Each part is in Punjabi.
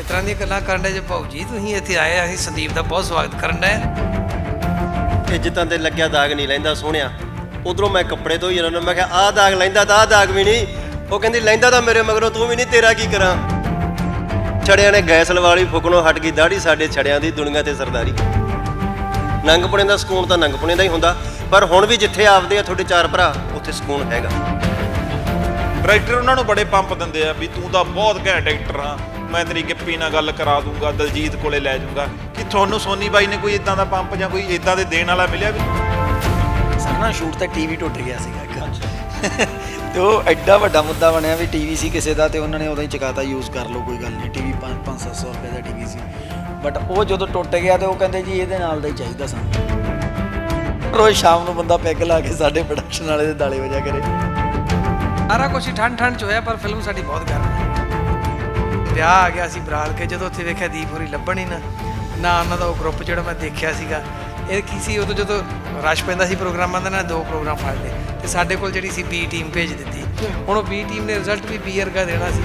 ਕਿਸ ਤਰ੍ਹਾਂ ਦੀਆਂ ਗੱਲਾਂ ਕਰਨ ਦੇ ਜੇ ਭਾਊ ਜੀ ਤੁਸੀਂ ਇੱਥੇ ਆਏ ਆ, ਅਸੀਂ ਸੰਦੀਪ ਦਾ ਬਹੁਤ ਸਵਾਗਤ ਕਰਨ ਦੇ ਇੱਜ਼ਤਾਂ ਤੇ ਲੱਗਿਆ ਦਾਗ ਨਹੀਂ ਲੈਂਦਾ ਸੋਹਣਿਆ। ਉਧਰੋਂ ਮੈਂ ਕੱਪੜੇ ਧੋਈ ਇਹਨਾਂ ਨੂੰ ਮੈਂ ਕਿਹਾ ਆਹ ਦਾਗ ਲੈਂਦਾ ਤਾਂ ਆਹ ਦਾਗ ਵੀ ਨਹੀਂ। ਉਹ ਕਹਿੰਦੀ ਲੈਂਦਾ ਤਾਂ ਮੇਰੇ ਮਗਰੋਂ ਤੂੰ ਵੀ ਨਹੀਂ ਤੇਰਾ ਕੀ ਕਰਾਂ? ਛੜਿਆਂ ਨੇ ਗੈਸ ਲਵਾਲੀ ਫੁਕਣੋਂ ਹਟ ਗਈ ਦਾੜੀ ਸਾਡੇ ਛੜਿਆਂ ਦੀ ਦੁਨੀਆ ਤੇ ਸਰਦਾਰੀ। ਨੰਗਪੁਣੇ ਦਾ ਸਕੂਨ ਤਾਂ ਨੰਗਪੁਣੇ ਦਾ ਹੀ ਹੁੰਦਾ ਪਰ ਹੁਣ ਵੀ ਜਿੱਥੇ ਆਪਦੇ ਆ ਤੁਹਾਡੇ ਚਾਰ ਭਰਾ ਉੱਥੇ ਸਕੂਨ ਹੈਗਾ। ਡਾਇਰੈਕਟਰ ਉਹਨਾਂ ਨੂੰ ਬੜੇ ਪੰਪ ਦਿੰਦੇ ਆ ਵੀ ਤੂੰ ਤਾਂ ਬਹੁਤ ਘੈਂਟ ਐਕਟਰ ਆ। ਮੈਂ ਤੇਰੀ ਗਿੱਪੀ ਨਾਲ ਗੱਲ ਕਰਾ ਦੂੰਗਾ ਦਲਜੀਤ ਕੋਲੇ ਲੈ ਜਾਊਂਗਾ। ਕਿ ਤੁਹਾਨੂੰ ਸੋਨੀ ਬਾਈ ਨੇ ਕੋਈ ਇਦਾਂ ਦਾ ਪੰਪ ਜਾਂ ਕੋਈ ਇਦਾਂ ਦੇ ਦੇਣ ਵਾਲਾ ਮਿਲਿਆ ਵੀ? ਸਾਡਾ ਸ਼ੂਟ ਤੇ ਟੀਵੀ ਟੁੱਟ ਗਿਆ ਸੀਗਾ ਇੱਕ। ਤੇ ਉਹ ਐਡਾ ਵੱਡਾ ਮੁੱਦਾ ਬਣਿਆ ਵੀ ਟੀਵੀ ਸੀ ਕਿਸੇ ਦਾ ਤੇ ਉਹਨਾਂ ਨੇ ਉਦੋਂ ਹੀ ਚਕਾਤਾ ਯੂਜ਼ ਕਰ ਲਓ ਕੋਈ ਗੱਲ ਨਹੀਂ। ਟੀਵੀ 5-700 ਰੁਪਏ ਦਾ ਟੀਵੀ ਸੀ। ਬਟ ਉਹ ਜਦੋਂ ਟੁੱਟ ਗਿਆ ਤੇ ਉਹ ਕਹਿੰਦੇ ਜੀ ਇਹਦੇ ਨਾਲ ਦਾ ਹੀ ਚਾਹੀਦਾ ਸਾਨੂੰ। ਰੋਜ਼ ਸ਼ਾਮ ਨੂੰ ਬੰਦਾ ਪੈਗ ਲਾ ਕੇ ਸਾਡੇ ਪ੍ਰੋਡਕਸ਼ਨ ਵਾਲੇ ਦੇ ਦਾਲੇ ਵਜਾ ਕਰੇ। ਸਾਰਾ ਕੁਝ ਠੰਡ ਠੰਡ ਚ ਹੋਇਆ ਪਰ ਫਿਲਮ ਸਾਡੀ ਬਹੁਤ ਗਰਮ ਹੈ। ਵਿਆਹ ਆ ਗਿਆ ਸੀ ਬਰਾਲ ਕੇ, ਜਦੋਂ ਉੱਥੇ ਵੇਖਿਆ ਦੀਪ ਹੋਰੀ ਲੱਭਣ ਹੀ ਨਾ ਨਾ ਉਹਨਾਂ ਦਾ ਉਹ ਗਰੁੱਪ ਜਿਹੜਾ ਮੈਂ ਦੇਖਿਆ ਸੀਗਾ, ਇਹ ਕੀ ਸੀ, ਉਦੋਂ ਜਦੋਂ ਰਸ਼ ਪੈਂਦਾ ਸੀ ਪ੍ਰੋਗਰਾਮਾਂ ਦਾ, ਨਾ ਦੋ ਪ੍ਰੋਗਰਾਮ ਫੜ ਲਏ, ਤੇ ਸਾਡੇ ਕੋਲ ਜਿਹੜੀ ਸੀ ਬੀ ਟੀਮ ਭੇਜ ਦਿੱਤੀ। ਹੁਣ ਉਹ ਬੀ ਟੀਮ ਨੇ ਰਿਜ਼ਲਟ ਵੀ ਬੀ ਵਰਗਾ ਦੇਣਾ ਸੀ।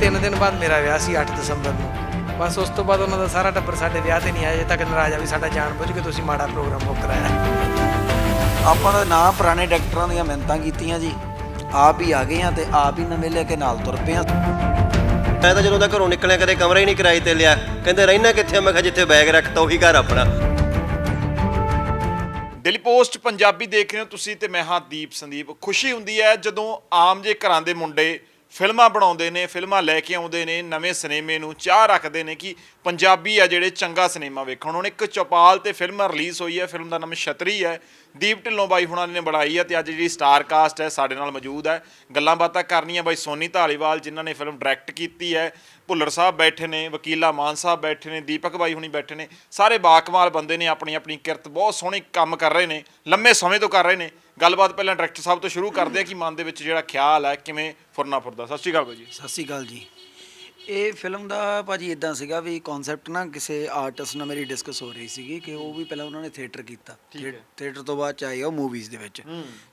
ਤਿੰਨ ਦਿਨ ਬਾਅਦ ਮੇਰਾ ਵਿਆਹ ਸੀ 8 ਦਸੰਬਰ ਨੂੰ। ਬਸ ਉਸ ਤੋਂ ਬਾਅਦ ਉਹਨਾਂ ਦਾ ਸਾਰਾ ਟੱਬਰ ਸਾਡੇ ਵਿਆਹ ਤੇ ਨਹੀਂ ਆਇਆ ਜੇ ਤੱਕ ਨਾਰਾਜ਼ ਆ ਵੀ ਸਾਡਾ ਜਾਣ ਬੁੱਝ ਕੇ ਤੁਸੀਂ ਮਾੜਾ ਪ੍ਰੋਗਰਾਮ ਬੁੱਕ ਕਰਾਇਆ। ਆਪਾਂ ਦਾ ਨਾਂ ਪੁਰਾਣੇ ਡਾਕਟਰਾਂ ਦੀਆਂ ਮਿਹਨਤਾਂ ਕੀਤੀਆਂ ਜੀ। ਆਪ ਹੀ ਆ ਗਏ ਆ ਤੇ ਆਪ ਹੀ ਨਵੇਂ ਲੈ ਕੇ ਨਾਲ ਤੁਰ ਪਏ ਆ। ਮੈਂ ਤਾਂ ਜਦੋਂ ਦਾ ਘਰੋਂ ਨਿਕਲਿਆ, ਕਦੇ ਕਮਰਾ ਹੀ ਨਹੀਂ ਕਿਰਾਏ ਤੇ ਲਿਆ। ਕਹਿੰਦੇ ਰਹਿਣਾ ਕਿੱਥੇ? ਆ? ਮੈਂ ਕਿਹਾ ਜਿੱਥੇ ਬੈਗ ਰੱਖਤਾ, ਉਹੀ ਘਰ ਆਪਣਾ। ਡੇਲੀ ਪੋਸਟ ਪੰਜਾਬੀ ਦੇਖ ਰਹੇ ਹੋ ਤੁਸੀਂ ਤੇ ਮੈਂ ਹਾਂ ਦੀਪ ਸੰਦੀਪ। ਖੁਸ਼ੀ ਹੁੰਦੀ ਹੈ ਜਦੋਂ ਆਮ ਜੇ ਘਰਾਂ ਦੇ ਮੁੰਡੇ ਫਿਲਮਾਂ ਬਣਾਉਂਦੇ ਨੇ, ਫਿਲਮਾਂ ਲੈ ਕੇ ਆਉਂਦੇ ਨੇ, ਨਵੇਂ ਸਿਨੇਮੇ ਨੂੰ ਚਾਹ ਰੱਖਦੇ ਨੇ ਕਿ ਪੰਜਾਬੀ ਆ ਜਿਹੜੇ ਚੰਗਾ ਸਿਨੇਮਾ ਵੇਖਣ। ਹੁਣ ਇੱਕ ਚੌਪਾਲ ਤੇ ਫਿਲਮ ਰਿਲੀਜ਼ ਹੋਈ ਹੈ, ਫਿਲਮ ਦਾ ਨਾਮ ਛਤਰੀ ਹੈ। ਦੀਪ ਢਿੱਲੋਂ ਬਾਈ ਹੁਣਾਂ ਨੇ ਬਣਾਈ ਹੈ ਤੇ ਅੱਜ ਜਿਹੜੀ ਸਟਾਰ ਕਾਸਟ ਹੈ ਸਾਡੇ ਨਾਲ ਮੌਜੂਦ ਹੈ। ਗੱਲਾਂ ਬਾਤਾਂ ਕਰਨੀਆਂ ਬਾਈ ਸੋਨੀ ਧਾਲੀਵਾਲ, ਜਿਨ੍ਹਾਂ ਨੇ ਫਿਲਮ ਡਾਇਰੈਕਟ ਕੀਤੀ ਹੈ। ਭੁੱਲਰ ਸਾਹਿਬ ਬੈਠੇ ਨੇ, ਵਕੀਲਾ ਮਾਨ ਸਾਹਿਬ ਬੈਠੇ ਨੇ, ਦੀਪਕ ਬਾਈ ਹੁਣੀ ਬੈਠੇ ਨੇ। ਸਾਰੇ ਬਾਕਮਾਲ ਬੰਦੇ ਨੇ ਆਪਣੀ ਆਪਣੀ ਕਿਰਤ, ਬਹੁਤ ਸੋਹਣੇ ਕੰਮ ਕਰ ਰਹੇ ਨੇ, ਲੰਮੇ ਸਮੇਂ ਤੋਂ ਕਰ ਰਹੇ ਨੇ। ਗੱਲਬਾਤ ਪਹਿਲਾਂ ਡਾਇਰੈਕਟਰ ਸਾਹਿਬ ਤੋਂ ਸ਼ੁਰੂ ਕਰਦੇ ਆ ਕਿ ਮਨ ਦੇ ਵਿੱਚ ਜਿਹੜਾ ਖਿਆਲ ਹੈ, ਕਿਵੇਂ ਫੁਰਨਾ ਫੁਰਦਾ। ਸਤਿ ਸ਼੍ਰੀ ਅਕਾਲ ਬਾਈ ਜੀ। ਸਤਿ ਸ਼੍ਰੀ ਅਕਾਲ ਜੀ। ਇਹ ਫਿਲਮ ਦਾ ਭਾਜੀ ਇਦਾਂ ਸੀਗਾ ਵੀ ਕਨਸੈਪਟ ਨਾ ਕਿਸੇ ਆਰਟਿਸਟ ਨਾਲ ਮੇਰੀ ਡਿਸਕਸ ਹੋ ਰਹੀ ਸੀਗੀ ਕਿ ਉਹ ਵੀ ਪਹਿਲਾਂ ਉਹਨਾਂ ਨੇ ਥੀਏਟਰ ਕੀਤਾ। ਥੀਏਟਰ ਤੋਂ ਬਾਅਦ ਚ ਆਏ ਉਹ ਮੂਵੀਜ਼ ਦੇ ਵਿੱਚ।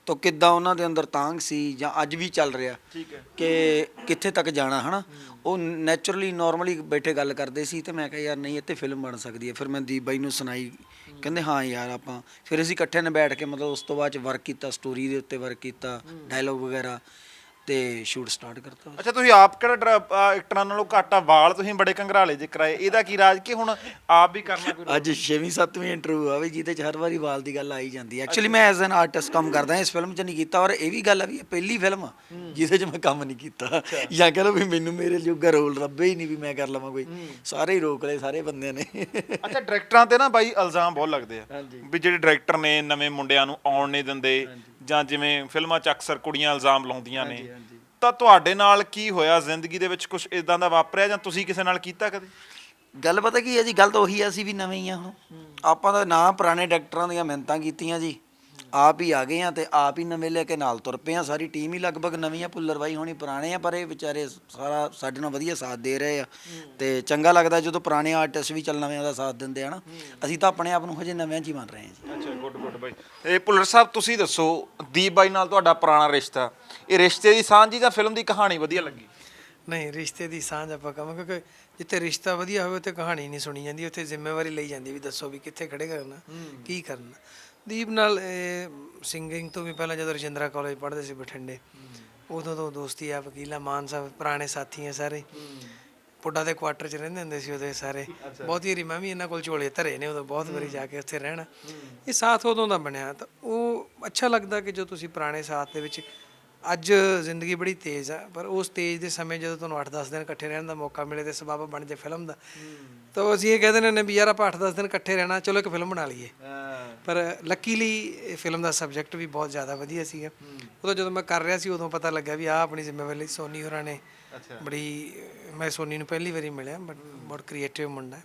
ਤਾਂ ਕਿੱਦਾਂ ਉਹਨਾਂ ਦੇ ਅੰਦਰ ਤਾਂਗ ਸੀ ਜਾਂ ਅੱਜ ਵੀ ਚੱਲ ਰਿਹਾ ਠੀਕ ਹੈ। ਕਿ ਕਿੱਥੇ ਤੱਕ ਜਾਣਾ ਹਨਾ? ਉਹ ਨੇਚਰਲੀ ਨਾਰਮਲੀ ਬੈਠੇ ਗੱਲ ਕਰਦੇ ਸੀ ਤੇ ਮੈਂ ਕਿਹਾ ਯਾਰ ਨਹੀਂ ਇੱਥੇ ਫਿਲਮ ਬਣ ਸਕਦੀ ਹੈ। ਫਿਰ ਮੈਂ ਦੀਪ ਬਾਈ ਨੂੰ ਸੁਣਾਈ। ਕਹਿੰਦੇ ਹਾਂ ਯਾਰ ਆਪਾਂ। ਫਿਰ ਅਸੀਂ ਇਕੱਠੇ ਨੇ ਬੈਠ ਕੇ ਮਤਲਬ ਉਸ ਤੋਂ ਬਾਅਦ ਚ ਵਰਕ ਕੀਤਾ ਸਟੋਰੀ ਦੇ ਉੱਤੇ ਵਰਕ ਕੀਤਾ ਡਾਇਲੋਗ ਵਗੈਰਾ। ਤੇ ਸ਼ੂਟ ਸਟਾਰਟ ਕਰਤਾ ਅੱਛਾ ਤੁਸੀਂ ਆਪ ਕਿਹੜਾ ਡਰਾ- ਅਹ ਐਕਟਰਾਂ ਨਾਲੋਂ ਘੱਟ ਆ? ਵਾਲ ਤੁਸੀਂ ਬੜੇ ਕੰਘਰਾਲੇ ਜੇ ਕਰਾਏ। ਇਹਦਾ ਕੀ ਰਾਜ? ਕਿ ਹੁਣ ਆਪ ਵੀ ਕਰਨਾ ਕੋਈ ਅੱਜ 6ਵੀਂ 7ਵੀਂ ਇੰਟਰਵਿਊ ਆ ਵੀ ਜਿਹਦੇ ਚ ਹਰ ਵਾਰੀ ਵਾਲ ਦੀ ਗੱਲ ਆਈ ਜਾਂਦੀ ਹੈ ਐਕਚੁਅਲੀ ਮੈਂ ਐਜ਼ ਐਨ ਆਰਟਿਸਟ ਕੰਮ ਕਰਦਾ ਇਸ ਫਿਲਮ 'ਚ ਨਹੀਂ ਕੀਤਾ। ਔਰ ਇਹ ਵੀ ਗੱਲ ਆ ਵੀ ਇਹ ਪਹਿਲੀ ਫਿਲਮ ਆ ਜਿਹਦੇ 'ਚ ਮੈਂ ਕੰਮ ਨਹੀਂ ਕੀਤਾ। ਜਾਂ ਕਹ ਲਓ ਵੀ ਮੈਨੂੰ ਮੇਰੇ ਜੋਗਾ ਰੋਲ ਰੱਬੇ ਹੀ ਨਹੀਂ ਵੀ ਮੈਂ ਕਰ ਲਵਾਂ ਕੋਈ। ਸਾਰੇ ਹੀ ਰੋਕ ਲਏ ਸਾਰੇ ਬੰਦਿਆਂ ਨੇ। ਅੱਛਾ ਡਾਇਰੈਕਟਰਾਂ ਤੇ ਨਾ ਬਾਈ ਇਲਜ਼ਾਮ ਬਹੁਤ ਲੱਗਦੇ ਆ ਵੀ ਜਿਹੜੇ ਡਾਇਰੈਕਟਰ ਨੇ ਨਵੇਂ ਮੁੰਡਿਆਂ ਨੂੰ ਆਉਣ ਨਹੀਂ ਦਿੰਦੇ। ਜਾਂ ਜਿਵੇਂ ਫਿਲਮਾਂ 'ਚ ਅਕਸਰ ਕੁੜੀਆਂ ਇਲਜ਼ਾਮ ਲਾਉਂਦੀਆਂ ਨੇ ਤਾਂ ਤੁਹਾਡੇ ਨਾਲ ਕੀ ਹੋਇਆ? ਜ਼ਿੰਦਗੀ ਦੇ ਵਿੱਚ ਕੁਝ ਇਦਾਂ ਦਾ ਵਾਪਰਿਆ ਜਾਂ ਤੁਸੀਂ ਕਿਸੇ ਨਾਲ ਕੀਤਾ ਕਦੇ? ਗੱਲ ਪਤਾ ਕੀ ਹੈ ਜੀ? ਗੱਲ ਤਾਂ ਉਹੀ ਆ ਅਸੀਂ ਵੀ ਨਵੇਂ ਹੀ ਆ ਹੁਣ। ਆਪਾਂ ਤਾਂ ਨਾ ਪੁਰਾਣੇ ਡਾਕਟਰਾਂ ਦੀਆਂ ਮਿਹਨਤਾਂ ਕੀਤੀਆਂ ਜੀ। ਆਪ ਹੀ ਆ ਗਏ ਆ ਤੇ ਆਪ ਹੀ ਨਵੇਂ ਲੈ ਕੇ ਨਾਲ ਤੁਰ ਪਏ ਆ। ਸਾਰੀ ਟੀਮ ਹੀ ਲਗਭਗ ਨਵੀਂ ਆ ਪੁੱਲਰ ਬਾਈ ਹੋਣੀ ਪੁਰਾਣੇ ਆ ਪਰ ਇਹ ਵਿਚਾਰੇ ਸਾਰਾ ਸਾਡੇ ਨਾਲ ਵਧੀਆ ਸਾਥ ਦੇ ਰਹੇ ਆ। ਤੇ ਚੰਗਾ ਲੱਗਦਾ ਜਦੋਂ ਪੁਰਾਣੇ ਆਰਟਿਸਟ ਵੀ ਚੱਲ ਨਵਿਆਂ ਦਾ ਸਾਥ ਦਿੰਦੇ ਆ ਨਾ। ਅਸੀਂ ਤਾਂ ਆਪਣੇ ਆਪ ਨੂੰ ਹਜੇ ਨਵਿਆਂ 'ਚ ਹੀ ਮੰਨ ਰਹੇ ਹਾਂ ਜੀ। ਅੱਛਾ ਗੁੱਡ ਗੁੱਡ ਬਾਈ। ਇਹ ਭੁੱਲਰ ਸਾਹਿਬ ਤੁਸੀਂ ਦੱਸੋ ਦੀਪ ਬਾਈ ਨਾਲ ਤੁਹਾਡਾ ਪੁਰਾਣਾ ਰਿਸ਼ਤਾ ਇਹ ਰਿਸ਼ਤੇ ਦੀ ਸਾਂਝੀ ਜਾਂ ਫਿਲਮ ਦੀ ਕਹਾਣੀ ਵਧੀਆ ਲੱਗੀ? ਨਹੀਂ ਰਿਸ਼ਤੇ ਦੀ ਸਾਂਝ ਆਪਾਂ ਕਹਾਂਗੇ ਕਿਉਂਕਿ ਜਿੱਥੇ ਰਿਸ਼ਤਾ ਵਧੀਆ ਹੋਵੇ ਉੱਥੇ ਕਹਾਣੀ ਨਹੀਂ ਸੁਣੀ ਜਾਂਦੀ ਉੱਥੇ ਜ਼ਿੰਮੇਵਾਰੀ ਲਈ ਜਾਂਦੀ ਵੀ ਦੱਸੋ ਵੀ ਕਿੱਥੇ ਖੜੇ ਕਰਨਾ ਕੀ ਕਰਨਾ। ਦੀਪ ਨਾਲ ਸਿੰਗਿੰਗ ਤੋਂ ਵੀ ਪਹਿਲਾਂ ਜਦੋਂ ਰਜਿੰਦਰਾ ਕਾਲਜ ਪੜ੍ਹਦੇ ਸੀ ਬਠਿੰਡੇ ਉਦੋਂ ਤੋਂ ਦੋਸਤੀ ਆ ਵਕੀਲਾ ਮਾਨ ਸਾਹਿਬ ਪੁਰਾਣੇ ਸਾਥੀ ਆ ਸਾਰੇ। ਪੁੱਡਾ ਦੇ ਕੁਆਟਰ 'ਚ ਰਹਿੰਦੇ ਹੁੰਦੇ ਸੀ ਉਹਦੇ ਸਾਰੇ। ਬਹੁਤ ਹੀ ਮੈਂ ਵੀ ਇਹਨਾਂ ਕੋਲ ਝੋਲੇ ਧਰੇ ਨੇ ਉਦੋਂ ਬਹੁਤ ਵਾਰੀ ਜਾ ਕੇ ਉੱਥੇ ਰਹਿਣਾ। ਇਹ ਸਾਥ ਉਦੋਂ ਦਾ ਬਣਿਆ। ਤਾਂ ਉਹ ਅੱਛਾ ਲੱਗਦਾ ਕਿ ਜੋ ਤੁਸੀਂ ਪੁਰਾਣੇ ਸਾਥ ਦੇ ਵਿੱਚ ਅੱਜ ਜ਼ਿੰਦਗੀ ਬੜੀ ਤੇਜ਼ ਆ ਪਰ ਉਸ ਤੇਜ਼ ਦੇ ਸਮੇਂ ਜਦੋਂ ਤੁਹਾਨੂੰ 8-10 ਦਿਨ ਇਕੱਠੇ ਰਹਿਣ ਦਾ ਮੌਕਾ ਮਿਲੇ ਤੇ ਸਬਬ ਬਣ ਜੇ ਫਿਲਮ ਦਾ। ਤਾਂ ਅਸੀਂ ਇਹ ਕਹਿੰਦੇ ਨੇ ਵੀ ਯਾਰ ਆਪਾਂ 8-10 ਦਿਨ ਇਕੱਠੇ ਰਹਿਣਾ ਚਲੋ ਇੱਕ ਫਿਲਮ ਬਣਾ ਲਈਏ। ਪਰ ਲੱਕੀਲੀ ਫਿਲਮ ਦਾ ਸਬਜੈਕਟ ਵੀ ਬਹੁਤ ਜ਼ਿਆਦਾ ਵਧੀਆ ਸੀਗਾ। ਉਦੋਂ ਜਦੋਂ ਮੈਂ ਕਰ ਰਿਹਾ ਸੀ ਉਦੋਂ ਪਤਾ ਲੱਗਾ ਵੀ ਆਹ ਆਪਣੀ ਜ਼ਿੰਮੇਵਾਰੀ ਸੋਨੀ ਹੋਰਾਂ ਨੇ ਬੜੀ ਮੈਂ ਸੋਨੀ ਨੂੰ ਪਹਿਲੀ ਵਾਰੀ ਮਿਲਿਆ ਬਟ ਬਹੁਤ ਕ੍ਰੀਏਟਿਵ ਮੁੰਡਾ ਹੈ।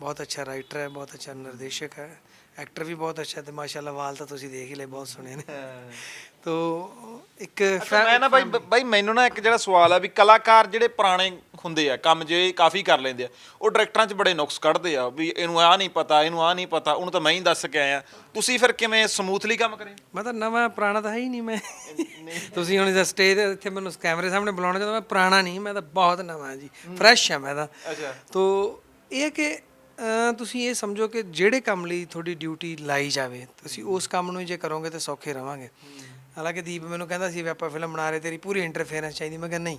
ਬਹੁਤ ਅੱਛਾ ਰਾਈਟਰ ਹੈ ਬਹੁਤ ਅੱਛਾ ਨਿਰਦੇਸ਼ਕ ਹੈ। ਐਕਟਰ ਵੀ ਬਹੁਤ ਅੱਛਾ ਤੇ ਮਾਸ਼ਾਅੱਲਾ ਵਾਲ ਤਾਂ ਤੁਸੀਂ ਦੇਖ ਹੀ ਲਏ ਬਹੁਤ ਸੋਹਣੇ ਨੇ। ਤੋ ਇੱਕ ਅੱਛਾ, ਮੈਂ ਨਾ ਬਾਈ ਬਾਈ ਮੈਨੂੰ ਨਾ ਇੱਕ ਜਿਹੜਾ ਸਵਾਲ ਆ ਵੀ ਕਲਾਕਾਰ ਜਿਹੜੇ ਪੁਰਾਣੇ ਹੁੰਦੇ ਆ ਕੰਮ ਜੇ ਕਾਫੀ ਕਰ ਲੈਂਦੇ ਆ ਉਹ ਡਾਇਰੈਕਟਰਾਂ 'ਚ ਬੜੇ ਨੁਕਸ ਕੱਢਦੇ ਆ ਵੀ ਇਹਨੂੰ ਆ ਨਹੀਂ ਪਤਾ ਇਹਨੂੰ ਆ ਨਹੀਂ ਪਤਾ ਉਹਨੂੰ ਤਾਂ ਮੈਂ ਹੀ ਦੱਸ ਕੇ ਆਇਆ। ਤੁਸੀਂ ਫਿਰ ਕਿਵੇਂ ਸਮੂਥਲੀ ਕੰਮ ਕਰੇ? ਮੈਂ ਤਾਂ ਨਵਾਂ ਪੁਰਾਣਾ ਤਾਂ ਹੈ ਹੀ ਨਹੀਂ ਮੈਂ। ਤੁਸੀਂ ਹੁਣ ਇਸ ਸਟੇਜ ਤੇ ਇੱਥੇ ਮੈਨੂੰ ਕੈਮਰੇ ਸਾਹਮਣੇ ਬੁਲਾਉਣਾ ਜਦੋਂ ਮੈਂ ਪੁਰਾਣਾ ਨਹੀਂ ਮੈਂ ਤਾਂ ਬਹੁਤ ਨਵਾਂ ਜੀ ਫਰੈਸ਼ ਹਾਂ ਮੈਂ ਤਾਂ। ਅੱਛਾ। ਤੋ ਇਹ ਕਿ ਤੁਸੀਂ ਇਹ ਸਮਝੋ ਕਿ ਜਿਹੜੇ ਕੰਮ ਲਈ ਤੁਹਾਡੀ ਡਿਊਟੀ ਲਾਈ ਜਾਵੇ ਤੁਸੀਂ ਉਸ ਕੰਮ ਨੂੰ ਜੇ ਕਰੋਗੇ ਤਾਂ ਸੌਖੇ ਰਵਾਂਗੇ। ਹਾਲਾਂਕਿ ਦੀਪ ਮੈਨੂੰ ਕਹਿੰਦਾ ਸੀ ਵੀ ਆਪਾਂ ਫਿਲਮ ਬਣਾ ਰਹੇ ਤੇਰੀ ਪੂਰੀ ਇੰਟਰਫੇਰੈਂਸ ਚਾਹੀਦੀ। ਮੈਂ ਕਿਹਾ ਨਹੀਂ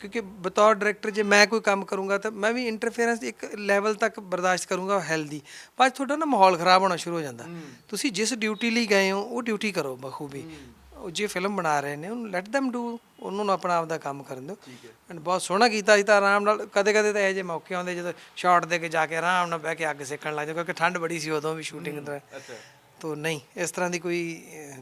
ਕਿਉਂਕਿ ਬਤੌਰ ਡਾਇਰੈਕਟਰ ਜੇ ਮੈਂ ਕੋਈ ਕੰਮ ਕਰੂੰਗਾ ਤਾਂ ਮੈਂ ਵੀ ਇੰਟਰਫੇਰੈਂਸ ਇੱਕ ਲੈਵਲ ਤੱਕ ਬਰਦਾਸ਼ਤ ਕਰੂੰਗਾ ਹੈਲਦੀ 'ਚ ਤੁਹਾਡਾ ਨਾ ਮਾਹੌਲ ਖਰਾਬ ਹੋਣਾ ਸ਼ੁਰੂ ਹੋ ਜਾਂਦਾ। ਤੁਸੀਂ ਜਿਸ ਡਿਊਟੀ ਲਈ ਗਏ ਹੋ ਉਹ ਡਿਊਟੀ ਕਰੋ ਬਖੂਬੀ। ਉਹ ਜੇ ਫਿਲਮ ਬਣਾ ਰਹੇ ਨੇ ਉਹਨੂੰ ਲੈਟ them ਡੂ ਉਹਨਾਂ ਨੂੰ ਆਪਣਾ ਆਪਦਾ ਕੰਮ ਕਰਨ ਦਿਓ। ਐਂਡ ਬਹੁਤ ਸੋਹਣਾ ਕੀਤਾ ਸੀ ਤਾਂ ਆਰਾਮ ਨਾਲ ਕਦੇ ਕਦੇ ਤਾਂ ਇਹੋ ਜਿਹੇ ਮੌਕੇ ਆਉਂਦੇ ਜਦੋਂ ਸ਼ਾਟ ਦੇ ਕੇ ਜਾ ਕੇ ਆਰਾਮ ਨਾਲ ਬਹਿ ਕੇ ਅੱਗ ਸੇਕਣ ਲੱਗ ਜਾ ਕਿਉਂਕਿ ਠੰਡ ਬੜੀ ਸੀ ਉਦੋਂ ਵੀ ਸ਼ੂਟਿੰਗ ਦਾ ਤੋ ਨਹੀਂ, ਇਸ ਤਰ੍ਹਾਂ ਦੀ ਕੋਈ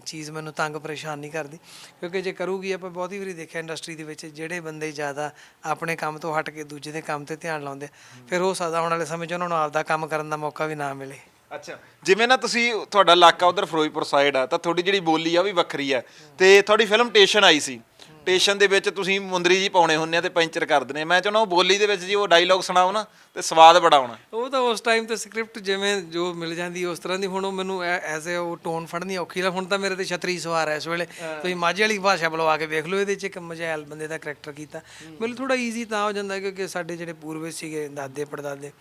ਚੀਜ਼ ਮੈਨੂੰ ਤੰਗ ਪਰੇਸ਼ਾਨ ਨਹੀਂ ਕਰਦੀ। ਕਿਉਂਕਿ ਜੇ ਕਰੂਗੀ, ਆਪਾਂ ਬਹੁਤੀ ਵਾਰੀ ਦੇਖਿਆ ਇੰਡਸਟਰੀ ਦੇ ਵਿੱਚ, ਜਿਹੜੇ ਬੰਦੇ ਜ਼ਿਆਦਾ ਆਪਣੇ ਕੰਮ ਤੋਂ ਹਟ ਕੇ ਦੂਜੇ ਦੇ ਕੰਮ ਤੇ ਧਿਆਨ ਲਾਉਂਦੇ ਫਿਰ ਹੋ ਸਕਦਾ ਆਉਣ ਵਾਲੇ ਸਮੇਂ 'ਚ ਉਹਨਾਂ ਨੂੰ ਆਪਦਾ ਕੰਮ ਕਰਨ ਦਾ ਮੌਕਾ ਵੀ ਨਾ ਮਿਲੇ। ਅੱਛਾ, ਜਿਵੇਂ ਨਾ ਤੁਸੀਂ ਤੁਹਾਡਾ ਇਲਾਕਾ ਉਧਰ ਫਿਰੋਜ਼ਪੁਰ ਸਾਈਡ ਆ, ਤਾਂ ਤੁਹਾਡੀ ਜਿਹੜੀ ਬੋਲੀ ਆ ਵੀ ਵੱਖਰੀ ਆ। ਤੇ ਤੁਹਾਡੀ ਫਿਲਮ ਟੇਸ਼ਨ ਆਈ ਸੀ। ਟੇਸ਼ਨ ਦੇ ਵਿੱਚ ਤੁਸੀਂ ਮੁੰਦਰੀ ਜੀ ਪਾਉਣੇ ਹੁੰਨੇ ਆ ਤੇ ਪੈਂਚਰ ਕਰ ਦਿੰਦੇ। ਮੈਂ ਚਾਹੁੰਦਾ ਉਹ ਬੋਲੀ ਦੇ ਵਿੱਚ ਜੀ ਉਹ ਡਾਇਲੌਗ ਸੁਣਾਓ ਨਾ ਤੇ ਸਵਾਦ ਬੜਾ ਆਉਣਾ ਉਹ ਤਾਂ ਉਸ ਟਾਈਮ ਤੇ ਸਕ੍ਰਿਪਟ ਜਿਵੇਂ ਜੋ ਮਿਲ ਜਾਂਦੀ ਉਸ ਤਰ੍ਹਾਂ ਦੀ। ਹੁਣ ਉਹ ਮੈਨੂੰ ਐਜ਼ ਅ ਉਹ ਟੋਨ ਫੜਨੀ ਔਖੀ ਲੱਗ ਹੁਣ ਤਾਂ ਮੇਰੇ ਤੇ ਛਤਰੀ ਸਵਾਰ ਹੈ ਇਸ ਵੇਲੇ। ਤੁਸੀਂ ਮਾਝੇ ਵਾਲੀ ਭਾਸ਼ਾ ਬੁਲਵਾ ਕੇ ਵੇਖ ਲਓ ਇਹਦੇ 'ਚ ਇੱਕ ਮਜੈਲ ਬੰਦੇ ਦਾ ਕਰੈਕਟਰ ਕੀਤਾ। ਮੈਨੂੰ ਥੋੜਾ ਈਜ਼ੀ ਤਾਂ ਹੋ ਜਾਂਦਾ ਕਿਉਂਕਿ ਸਾਡੇ ਜਿਹੜੇ ਪੂਰਵਜ ਸੀਗੇ ਦਾਦੇ ਪੜਦਾਦੇ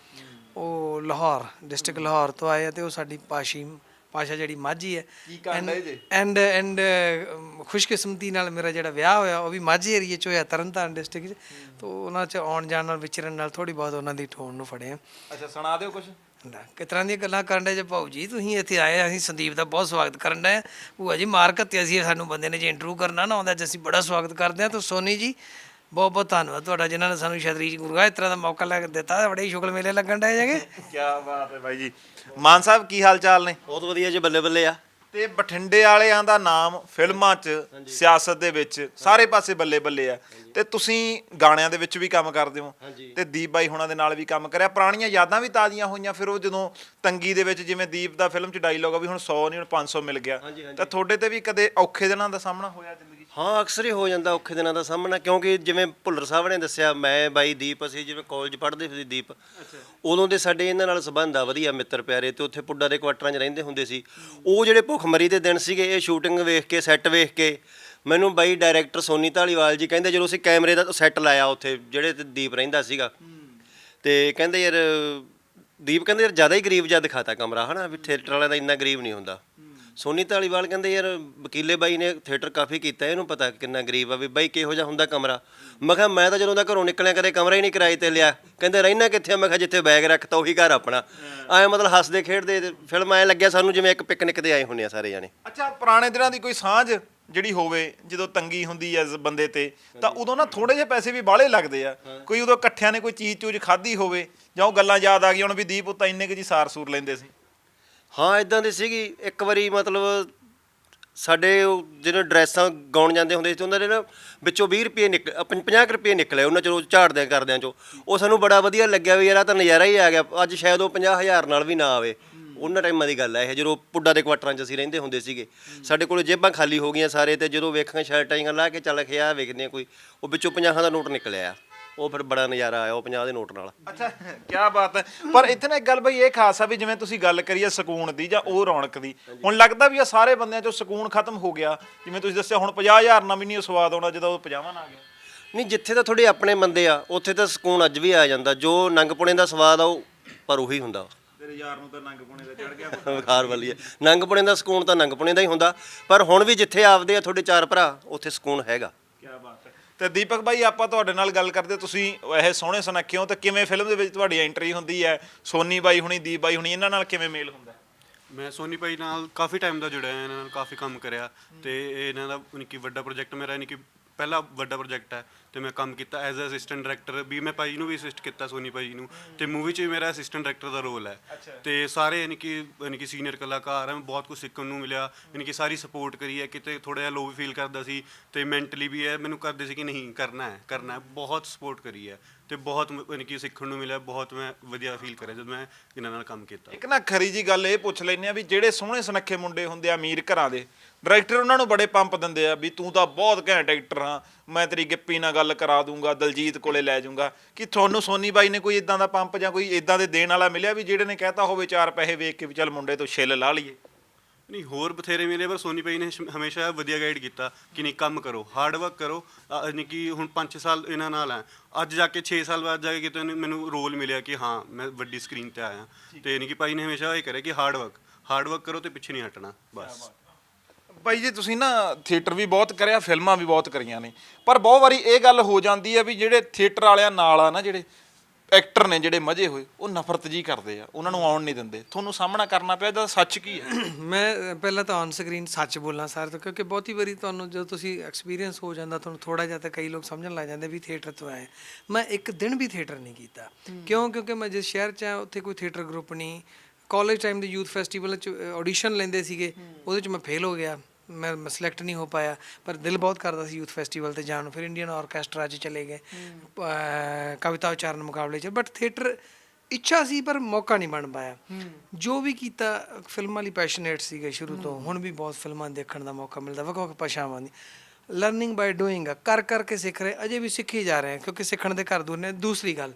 ਉਹ ਲਾਹੌਰ ਡਿਸਟ੍ਰਿਕਟ ਲਾਹੌਰ ਤੋਂ ਆਏ ਆ ਤੇ ਉਹ ਸਾਡੀ ਪਾਸ਼ੀ ਭਾਸ਼ਾ ਜਿਹੜੀ ਮਾਝੀ ਹੈ। ਕੀ ਕਾਂਡ ਹੈ ਜੀ? ਐਂਡ ਐਂਡ ਖੁਸ਼ਕਿਸਮਤੀ ਨਾਲ ਮੇਰਾ ਜਿਹੜਾ ਵਿਆਹ ਹੋਇਆ ਉਹ ਵੀ ਮਾਝੀ ਏਰੀਏ ਚ ਹੋਇਆ ਤਰਨਤਾਰਨ ਡਿਸਟ੍ਰਿਕਟ ਚ। ਤੋਂ ਉਹਨਾਂ ਚ ਆਉਣ ਜਾਣ ਨਾਲ ਵਿਚਰਨ ਨਾਲ ਥੋੜੀ ਬਹੁਤ ਉਹਨਾਂ ਦੀ ਟੋਨ ਨੂੰ ਫੜਿਆ। ਅੱਛਾ ਸੁਣਾ ਦਿਓ ਕੁਝ ਕਿਸ ਤਰ੍ਹਾਂ ਦੀਆਂ ਗੱਲਾਂ ਕਰਨ ਦੇ ਜੇ? ਭਾਊ ਜੀ ਤੁਸੀਂ ਇੱਥੇ ਆਏ ਆ, ਅਸੀਂ ਸੰਦੀਪ ਦਾ ਬਹੁਤ ਸਵਾਗਤ ਕਰਨ ਦੇ ਭੂਆ ਜੀ ਮਾਰ ਘੱਤਿਆ ਸੀ ਸਾਨੂੰ ਬੰਦੇ ਨੇ ਜੇ ਇੰਟਰਵਿਊ ਕਰਨਾ ਨਾ ਆਉਂਦਾ ਅੱਜ ਅਸੀਂ ਬੜਾ ਸਵਾਗਤ ਕਰਦੇ ਹਾਂ ਤਾਂ ਸੋਨੀ ਜੀ ਬਹੁਤ ਬਹੁਤ ਧੰਨਵਾਦ ਤੁਹਾਡਾ ਜਿਨ੍ਹਾਂ ਨੇ ਸਾਨੂੰ ਛਤਰੀ ਗੁਰਗਾ ਇਸ ਤਰ੍ਹਾਂ ਦਾ ਮੌਕਾ ਲੱਗ ਦਿੱਤਾ ਬੜੇ ਹੀ ਸ਼ੁਕਰ ਮੇਲੇ ਲੱਗਣ ਡਏ ਜਗੇ। ਕੀ ਬਾਤ ਹੈ ਬਾਈ ਜੀ। ਮਾਨ ਸਾਹਿਬ ਕੀ ਹਾਲ ਚਾਲ ਨੇ? ਬਹੁਤ ਵਧੀਆ ਜੀ ਬੱਲੇ ਬੱਲੇ ਆ। ਤੇ ਬਠਿੰਡੇ ਵਾਲਿਆਂ ਦਾ ਨਾਮ ਫਿਲਮਾਂ 'ਚ ਸਿਆਸਤ ਦੇ ਵਿੱਚ ਸਾਰੇ ਪਾਸੇ ਬੱਲੇ ਬੱਲੇ ਆ। ਤੇ ਤੁਸੀਂ ਗਾਣਿਆਂ ਦੇ ਵਿੱਚ ਵੀ ਕੰਮ ਕਰਦੇ ਹੋ। ਤੇ ਦੀਪ ਬਾਈ ਹੁਣਾਂ ਦੇ ਨਾਲ ਵੀ ਕੰਮ ਕਰਿਆ। ਪੁਰਾਣੀਆਂ ਯਾਦਾਂ ਵੀ ਤਾਜ਼ੀਆਂ ਹੋਈਆਂ ਫਿਰ ਉਹ ਜਦੋਂ ਤੰਗੀ ਦੇ ਵਿੱਚ ਜਿਵੇਂ ਦੀਪ ਦਾ ਫਿਲਮ 'ਚ ਡਾਇਲੋਗ ਆ ਵੀ ਹੁਣ 100 ਨਹੀਂ ਹੁਣ 500 ਮਿਲ ਗਿਆ। ਤਾਂ ਤੁਹਾਡੇ ਤੇ ਵੀ ਕਦੇ ਔਖੇ ਦਿਨਾਂ ਦਾ ਸਾਹਮਣਾ ਹੋਇਆ ਹਾਂ ਅਕਸਰ ਹੀ ਹੋ ਜਾਂਦਾ ਔਖੇ ਦਿਨਾਂ ਦਾ ਸਾਹਮਣਾ ਕਿਉਂਕਿ ਜਿਵੇਂ ਭੁੱਲਰ ਸਾਹਿਬ ਨੇ ਦੱਸਿਆ ਮੈਂ ਬਾਈ ਦੀਪ ਅਸੀਂ ਜਿਵੇਂ ਕਾਲਜ ਪੜ੍ਹਦੇ ਸੀ ਦੀਪ ਉਦੋਂ ਦੇ ਸਾਡੇ ਇਹਨਾਂ ਨਾਲ ਸੰਬੰਧ ਆ ਵਧੀਆ ਮਿੱਤਰ ਪਿਆਰੇ ਤੇ ਉੱਥੇ ਪੁੱਡਾ ਦੇ ਕੁਆਟਰਾਂ 'ਚ ਰਹਿੰਦੇ ਹੁੰਦੇ ਸੀ। ਉਹ ਜਿਹੜੇ ਭੁੱਖਮਰੀ ਦੇ ਦਿਨ ਸੀਗੇ ਇਹ ਸ਼ੂਟਿੰਗ ਵੇਖ ਕੇ ਸੈੱਟ ਵੇਖ ਕੇ ਮੈਨੂੰ ਬਾਈ ਡਾਇਰੈਕਟਰ ਸੋਨੀ ਢਾਲੀਵਾਲ ਜੀ ਕਹਿੰਦੇ ਜਦੋਂ ਅਸੀਂ ਕੈਮਰੇ ਦਾ ਸੈੱਟ ਲਾਇਆ ਉੱਥੇ ਜਿਹੜੇ ਤੇ ਦੀਪ ਰਹਿੰਦਾ ਸੀਗਾ। ਤੇ ਕਹਿੰਦੇ ਯਾਰ ਦੀਪ ਕਹਿੰਦੇ ਯਾਰ ਜ਼ਿਆਦਾ ਹੀ ਗਰੀਬ ਜਿਹਾ ਦਿਖਾਤਾ ਕਮਰਾ ਹਨਾ ਵੀ ਥੀਏਟਰ ਵਾਲਿਆਂ ਦਾ ਇੰਨਾ ਗਰੀਬ ਨਹੀਂ ਹੁੰਦਾ। ਸੋਨੀ ਢਾਲੀਵਾਲ ਕਹਿੰਦੇ ਯਾਰ ਵਕੀਲੇ ਬਾਈ ਨੇ ਥੀਏਟਰ ਕਾਫੀ ਕੀਤਾ ਇਹਨੂੰ ਪਤਾ ਕਿੰਨਾ ਗਰੀਬ ਆ ਵੀ ਬਾਈ ਕਿਹੋ ਜਿਹਾ ਹੁੰਦਾ ਕਮਰਾ। ਮੈਂ ਕਿਹਾ ਮੈਂ ਤਾਂ ਜਦੋਂ ਦਾ ਘਰੋਂ ਨਿਕਲਿਆ ਕਦੇ ਕਮਰਾ ਹੀ ਨਹੀਂ ਕਿਰਾਏ ਤੇ ਲਿਆ। ਕਹਿੰਦੇ ਰਹਿਣਾ ਕਿੱਥੇ? ਮੈਂ ਕਿਹਾ ਜਿੱਥੇ ਬੈਗ ਰੱਖਤਾ ਉਹੀ ਘਰ ਆਪਣਾ। ਐ ਮਤਲਬ ਹੱਸਦੇ ਖੇਡਦੇ ਫਿਲਮ ਐ ਲੱਗਿਆ ਸਾਨੂੰ ਜਿਵੇਂ ਇੱਕ ਪਿਕਨਿਕ ਤੇ ਆਏ ਹੁੰਨੇ ਆ ਸਾਰੇ ਜਾਣੇ। ਅੱਛਾ ਪੁਰਾਣੇ ਦਿਨਾਂ ਦੀ ਕੋਈ ਸਾਂਝ ਜਿਹੜੀ ਹੋਵੇ ਜਦੋਂ ਤੰਗੀ ਹੁੰਦੀ ਐ ਬੰਦੇ ਤੇ ਤਾਂ ਉਦੋਂ ਨਾ ਥੋੜੇ ਜਿਹੇ ਪੈਸੇ ਵੀ ਬਾਹਲੇ ਲੱਗਦੇ ਆ। ਕੋਈ ਉਦੋਂ ਇਕੱਠਿਆਂ ਨੇ ਕੋਈ ਚੀਜ਼ ਚੂਜ਼ ਖਾਧੀ ਹੋਵੇ ਜਾਂ ਉਹ ਗੱਲਾਂ ਯਾਦ ਆ ਗਈਆਂ ਹੁਣ ਵੀ ਦੀਪ ਉੱਤਾ ਇੰਨੇ ਕੁ ਜੀ ਸਾਰ ਸੂਰ ਲੈਂਦੇ ਸੀ। ਹਾਂ ਇਦਾਂ ਦੀ ਸੀਗੀ। ਇੱਕ ਵਾਰੀ ਮਤਲਬ ਸਾਡੇ ਉਹ ਜਿਹੜੇ ਡਰੈਸਾਂ ਗਾਉਣ ਜਾਂਦੇ ਹੁੰਦੇ ਸੀ, ਤੇ ਉਹਨਾਂ ਦੇ ਨਾ ਵਿੱਚੋਂ 20 ਰੁਪਏ ਨਿਕਲ 50 ਰੁਪਏ ਨਿਕਲੇ ਉਹਨਾਂ ਚੋਂ, ਝਾੜਦਿਆਂ ਕਰਦਿਆਂ ਚੋਂ। ਉਹ ਸਾਨੂੰ ਬੜਾ ਵਧੀਆ ਲੱਗਿਆ ਵੀ ਯਾਰ ਆ ਤਾਂ ਨਜ਼ਾਰਾ ਹੀ ਆ ਗਿਆ। ਅੱਜ ਸ਼ਾਇਦ ਉਹ 50000 ਨਾਲ ਵੀ ਨਾ ਆਵੇ। ਉਹਨਾਂ ਟਾਈਮਾਂ ਦੀ ਗੱਲ ਹੈ ਇਹ, ਜਦੋਂ ਪੁੱਡਾ ਦੇ ਕੁਆਟਰਾਂ 'ਚ ਅਸੀਂ ਰਹਿੰਦੇ ਹੁੰਦੇ ਸੀਗੇ। ਸਾਡੇ ਕੋਲ ਜੇਬਾਂ ਖਾਲੀ ਹੋ ਗਈਆਂ ਸਾਰੇ, ਤੇ ਜਦੋਂ ਵੇਖਾਂ ਸ਼ਰਟਾਂ ਹੀ, ਲਾ ਕੇ ਚੱਲ ਖਿਆ, ਵੇਖਦੇ ਹਾਂ ਕੋਈ। ਉਹ ਵਿੱਚੋਂ 50 ਦਾ ਨੋਟ ਨਿਕਲਿਆ। ਉਹ ਫਿਰ ਬੜਾ ਨਜ਼ਾਰਾ ਆਇਆ ਉਹ 50 ਦੇ ਨੋਟ ਨਾਲ। ਅੱਛਾ ਕੀ ਬਾਤ ਹੈ। ਪਰ ਇੱਥੇ ਨਾ ਇੱਕ ਗੱਲ ਬਈ ਇਹ ਖਾਸ ਆ ਵੀ ਜਿਵੇਂ ਤੁਸੀਂ ਗੱਲ ਕਰੀਏ ਸਕੂਨ ਦੀ ਜਾਂ ਉਹ ਰੌਣਕ ਦੀ ਹੁਣ ਲੱਗਦਾ ਵੀ ਆ ਸਾਰੇ ਬੰਦਿਆਂ ਚੋਂ ਸਕੂਨ ਖਤਮ ਹੋ ਗਿਆ। ਜਿਵੇਂ ਤੁਸੀਂ ਦੱਸਿਆ ਹੁਣ 50000 ਨਾਲ ਵੀ ਨਹੀਂ ਉਹ ਸਵਾਦ ਆਉਣਾ ਜਦੋਂ ਉਹ 50 ਨਾਲ ਆ ਗਿਆ। ਨਹੀਂ ਜਿੱਥੇ ਤਾਂ ਤੁਹਾਡੇ ਆਪਣੇ ਬੰਦੇ ਆ ਉੱਥੇ ਤਾਂ ਸਕੂਨ ਅੱਜ ਵੀ ਆ ਜਾਂਦਾ। ਜੋ ਨੰਗਪੁਣੇ ਦਾ ਸਵਾਦ ਆ ਉਹ ਪਰ ਉਹੀ ਹੁੰਦਾ। ਤੇਰੇ ਯਾਰ ਨੂੰ ਤਾਂ ਨੰਗ ਪੁਣੇ ਦਾ ਚੜ ਗਿਆ। ਬੁਖਾਰ ਵਾਲੀ ਹੈ ਨੰਗਪੁਣੇ ਦਾ ਸਕੂਨ ਤਾਂ ਨੰਗਪੁਣੇ ਦਾ ਹੀ ਹੁੰਦਾ। ਪਰ ਹੁਣ ਵੀ ਜਿੱਥੇ ਆਪਦੇ ਆ ਤੁਹਾਡੇ ਚਾਰ ਭਰਾ ਉੱਥੇ ਸਕੂਨ ਹੈਗਾ। ਕੀ ਬਾਤ ਤੇ ਦੀਪਕ ਬਾਈ, ਆਪਾਂ ਤੁਹਾਡੇ ਨਾਲ ਗੱਲ ਕਰਦੇ, ਤੁਸੀਂ ਇਹ ਸੋਹਣੇ ਸੁਨੱਖੇ ਹੋ ਕਿਵੇਂ ਫਿਲਮ ਦੇ ਵਿੱਚ ਤੁਹਾਡੀ ਐਂਟਰੀ ਹੁੰਦੀ ਹੈ? ਸੋਨੀ ਬਾਈ ਹੁਣੀ, ਦੀਪ ਬਾਈ ਹੁਣੀ, ਇਹਨਾਂ ਨਾਲ ਕਿਵੇਂ ਮੇਲ ਹੁੰਦਾ? ਮੈਂ ਸੋਨੀ ਭਾਈ ਨਾਲ ਕਾਫੀ ਟਾਈਮ ਦਾ ਜੁੜਿਆ, ਇਹਨਾਂ ਨਾਲ ਕਾਫੀ ਕੰਮ ਕਰਿਆ, ਤੇ ਇਹਨਾਂ ਦਾ, ਯਾਨੀ ਕਿ ਵੱਡਾ ਪ੍ਰੋਜੈਕਟ ਮੇਰਾ, ਯਾਨੀ ਕਿ ਪਹਿਲਾ ਵੱਡਾ ਪ੍ਰੋਜੈਕਟ ਹੈ ਤੇ ਮੈਂ ਕੰਮ ਕੀਤਾ ਐਜ਼ ਅ ਅਸਿਸਟੈਂਟ ਡਾਇਰੈਕਟਰ ਵੀ ਮੈਂ ਭਾਈ ਨੂੰ ਵੀ ਅਸਿਸਟ ਕੀਤਾ ਸੋਨੀ ਭਾਈ ਨੂੰ। ਤੇ ਮੂਵੀ 'ਚ ਵੀ ਮੇਰਾ ਅਸਿਸਟੈਂਟ ਡਾਇਰੈਕਟਰ ਦਾ ਰੋਲ ਹੈ। ਤੇ ਸਾਰੇ ਯਾਨੀ ਕਿ ਯਾਨੀ ਕਿ ਸੀਨੀਅਰ ਕਲਾਕਾਰ ਹੈ ਬਹੁਤ ਕੁਝ ਸਿੱਖਣ ਨੂੰ ਮਿਲਿਆ। ਯਾਨੀ ਕਿ ਸਾਰੀ ਸਪੋਰਟ ਕਰੀ ਹੈ ਕਿਤੇ ਥੋੜਾ ਜਿਹਾ ਲੋ ਵੀ ਫੀਲ ਕਰਦਾ ਸੀ। ਤੇ ਮੈਂਟਲੀ ਵੀ ਹੈ ਮੈਨੂੰ ਕਰਦੇ ਸੀ ਕਿ ਨਹੀਂ ਕਰਨਾ ਹੈ ਕਰਨਾ ਹੈ। ਬਹੁਤ ਸਪੋਰਟ ਕਰੀ ਹੈ। ਤੇ ਬਹੁਤ ਯਾਨੀ ਕਿ ਸਿੱਖਣ ਨੂੰ ਮਿਲਿਆ, ਬਹੁਤ ਮੈਂ ਵਧੀਆ ਫੀਲ ਕਰਿਆ ਜਦ ਮੈਂ ਇਹਨਾਂ ਨਾਲ ਕੰਮ ਕੀਤਾ। ਇੱਕ ਨਾ ਖਰੀ ਜੀ ਗੱਲ ਇਹ ਪੁੱਛ ਲੈਂਦੇ ਆ ਵੀ ਜਿਹੜੇ ਸੋਹਣੇ ਸੁਨੱਖੇ ਮੁੰਡੇ ਹੁੰਦੇ ਆ ਅਮੀਰ ਘਰਾਂ ਦੇ ਡਾਇਰੈਕਟਰ ਉਹਨਾਂ ਨੂੰ ਬੜੇ ਪੰਪ ਦਿੰਦੇ ਆ ਵੀ ਤੂੰ ਤਾਂ ਬਹੁਤ ਘੈਂਟ ਐਕਟਰ ਆ ਮੈਂ ਤੇਰੀ ਗਿੱਪੀ ਨਾਲ ਗੱਲ ਕਰਾ ਦੂੰਗਾ, ਦਲਜੀਤ ਕੋਲੇ ਲੈ ਜਾਊਂਗਾ। ਕਿ ਤੁਹਾਨੂੰ ਸੋਨੀ ਬਾਈ ਨੇ ਕੋਈ ਇਦਾਂ ਦਾ ਪੰਪ ਜਾਂ ਕੋਈ ਇਦਾਂ ਦੇ ਦੇਣ ਵਾਲਾ ਮਿਲਿਆ ਵੀ ਜਿਹੜੇ ਨੇ ਕਹਿਤਾ ਹੋਵੇ ਚਾਰ ਪੈਸੇ ਵੇਖ ਕੇ ਵੀ ਚੱਲ ਮੁੰਡੇ ਤੋਂ ਛਿੱਲ ਲਾ ਲਈਏ? ਨਹੀਂ ਹੋਰ ਬਥੇਰੇ ਮਿਲੇ ਪਰ ਸੋਨੀ ਭਾਈ ਨੇ ਹਸ਼- ਹਮੇਸ਼ਾ ਵਧੀਆ ਗਾਈਡ ਕੀਤਾ ਕਿ ਨਹੀਂ ਕੰਮ ਕਰੋ ਹਾਰਡ ਵਰਕ ਕਰੋ। ਅ, ਯਾਨੀ ਕਿ ਹੁਣ 5 ਸਾਲ ਇਹਨਾਂ ਨਾਲ ਆ। ਅੱਜ ਜਾ ਕੇ 6 ਸਾਲ ਬਾਅਦ ਜਾ ਕੇ ਕਿਤੇ ਮੈਨੂੰ- ਮੈਨੂੰ ਰੋਲ ਮਿਲਿਆ ਕਿ ਹਾਂ ਮੈਂ ਵੱਡੀ ਸਕਰੀਨ ਤੇ ਆਇਆ। ਤੇ ਯਾਨੀ ਕਿ ਭਾਈ ਨੇ ਹਮੇਸ਼ਾ ਇਹ ਕਰਿਆ ਕਿ ਹਾਰਡ ਵਰਕ ਹਾਰਡ ਵਰਕ ਕਰੋ ਤੇ ਪਿੱਛੇ ਨਹੀਂ ਹਟਣਾ ਬਸ। ਬਾਈ ਜੀ ਤੁਸੀਂ ਨਾ ਥੀਏਟਰ ਵੀ ਬਹੁਤ ਕਰਿਆ ਫਿਲਮਾਂ ਵੀ ਬਹੁਤ ਕਰੀਆਂ ਨੇ। ਪਰ ਬਹੁਤ ਵਾਰੀ ਇਹ ਗੱਲ ਹੋ ਜਾਂਦੀ ਹੈ ਵੀ ਜਿਹੜੇ ਥੀਏਟਰ ਵਾਲਿਆਂ ਨਾਲ ਆ ਨਾ ਜਿਹੜੇ ਐਕਟਰ ਨੇ ਜਿਹੜੇ ਮਜੇ ਹੋਏ ਉਹ ਨਫ਼ਰਤ ਜੀ ਕਰਦੇ ਆ ਉਹਨਾਂ ਨੂੰ ਆਉਣ ਨਹੀਂ ਦਿੰਦੇ। ਤੁਹਾਨੂੰ ਸਾਹਮਣਾ ਕਰਨਾ ਪਿਆ ਇਹਦਾ ਸੱਚ ਕੀ ਹੈ? ਮੈਂ ਪਹਿਲਾਂ ਤਾਂ ਔਨ ਸਕਰੀਨ ਸੱਚ ਬੋਲਾਂ ਸਰ ਤੋਂ ਕਿਉਂਕਿ ਬਹੁਤੀ ਵਾਰੀ ਤੁਹਾਨੂੰ ਜਦੋਂ ਤੁਸੀਂ ਐਕਸਪੀਰੀਅੰਸ ਹੋ ਜਾਂਦਾ ਤੁਹਾਨੂੰ ਥੋੜਾ ਜਿਹਾ ਤਾਂ ਕਈ ਲੋਕ ਸਮਝਣ ਲੱਗ ਜਾਂਦੇ ਵੀ ਥੀਏਟਰ ਤੋਂ ਆਏ। ਮੈਂ ਇੱਕ ਦਿਨ ਵੀ ਥੀਏਟਰ ਨਹੀਂ ਕੀਤਾ। ਕਿਉਂ? ਕਿਉਂਕਿ ਮੈਂ ਜਿਸ ਸ਼ਹਿਰ 'ਚ ਆ ਉੱਥੇ ਕੋਈ ਥੀਏਟਰ ਗਰੁੱਪ ਨਹੀਂ। ਕਾਲਜ ਟਾਈਮ ਦੇ ਯੂਥ ਫੈਸਟੀਵਲ 'ਚ ਆਡੀਸ਼ਨ ਲੈਂਦੇ ਸੀਗੇ। ਉਹਦੇ 'ਚ ਮੈਂ ਫੇਲ ਹੋ ਗਿਆ। ਮੈਂ ਸਿਲੈਕਟ ਨਹੀਂ ਹੋ ਪਾਇਆ ਪਰ ਦਿਲ ਬਹੁਤ ਕਰਦਾ ਸੀ ਯੂਥ ਫੈਸਟੀਵਲ ਤੇ ਜਾਣ ਨੂੰ। ਫਿਰ ਇੰਡੀਅਨ ਆਰਕੈਸਟਰਾ 'ਚ ਚਲੇ ਗਏ। ਕਵਿਤਾ ਉਚਾਰਨ ਮੁਕਾਬਲੇ 'ਚ। ਬਟ ਥੀਏਟਰ ਇੱਛਾ ਸੀ ਪਰ ਮੌਕਾ ਨਹੀਂ ਬਣ ਪਾਇਆ। ਜੋ ਵੀ ਕੀਤਾ ਫਿਲਮਾਂ ਲਈ ਪੈਸ਼ਨੇਟ ਸੀਗੇ ਸ਼ੁਰੂ ਤੋਂ। ਹੁਣ ਵੀ ਬਹੁਤ ਫਿਲਮਾਂ ਦੇਖਣ ਦਾ ਮੌਕਾ ਮਿਲਦਾ ਵੱਖ ਵੱਖ ਭਾਸ਼ਾਵਾਂ ਦੀ। ਲਰਨਿੰਗ ਬਾਈ ਡੂਇੰਗ ਕਰ ਕਰਕੇ ਸਿੱਖ ਰਹੇ ਅਜੇ ਵੀ ਸਿੱਖੀ ਜਾ ਰਹੇ ਹਾਂ ਕਿਉਂਕਿ ਸਿੱਖਣ ਦੇ ਘਰ ਦੂਰ ਨੇ। ਦੂਸਰੀ ਗੱਲ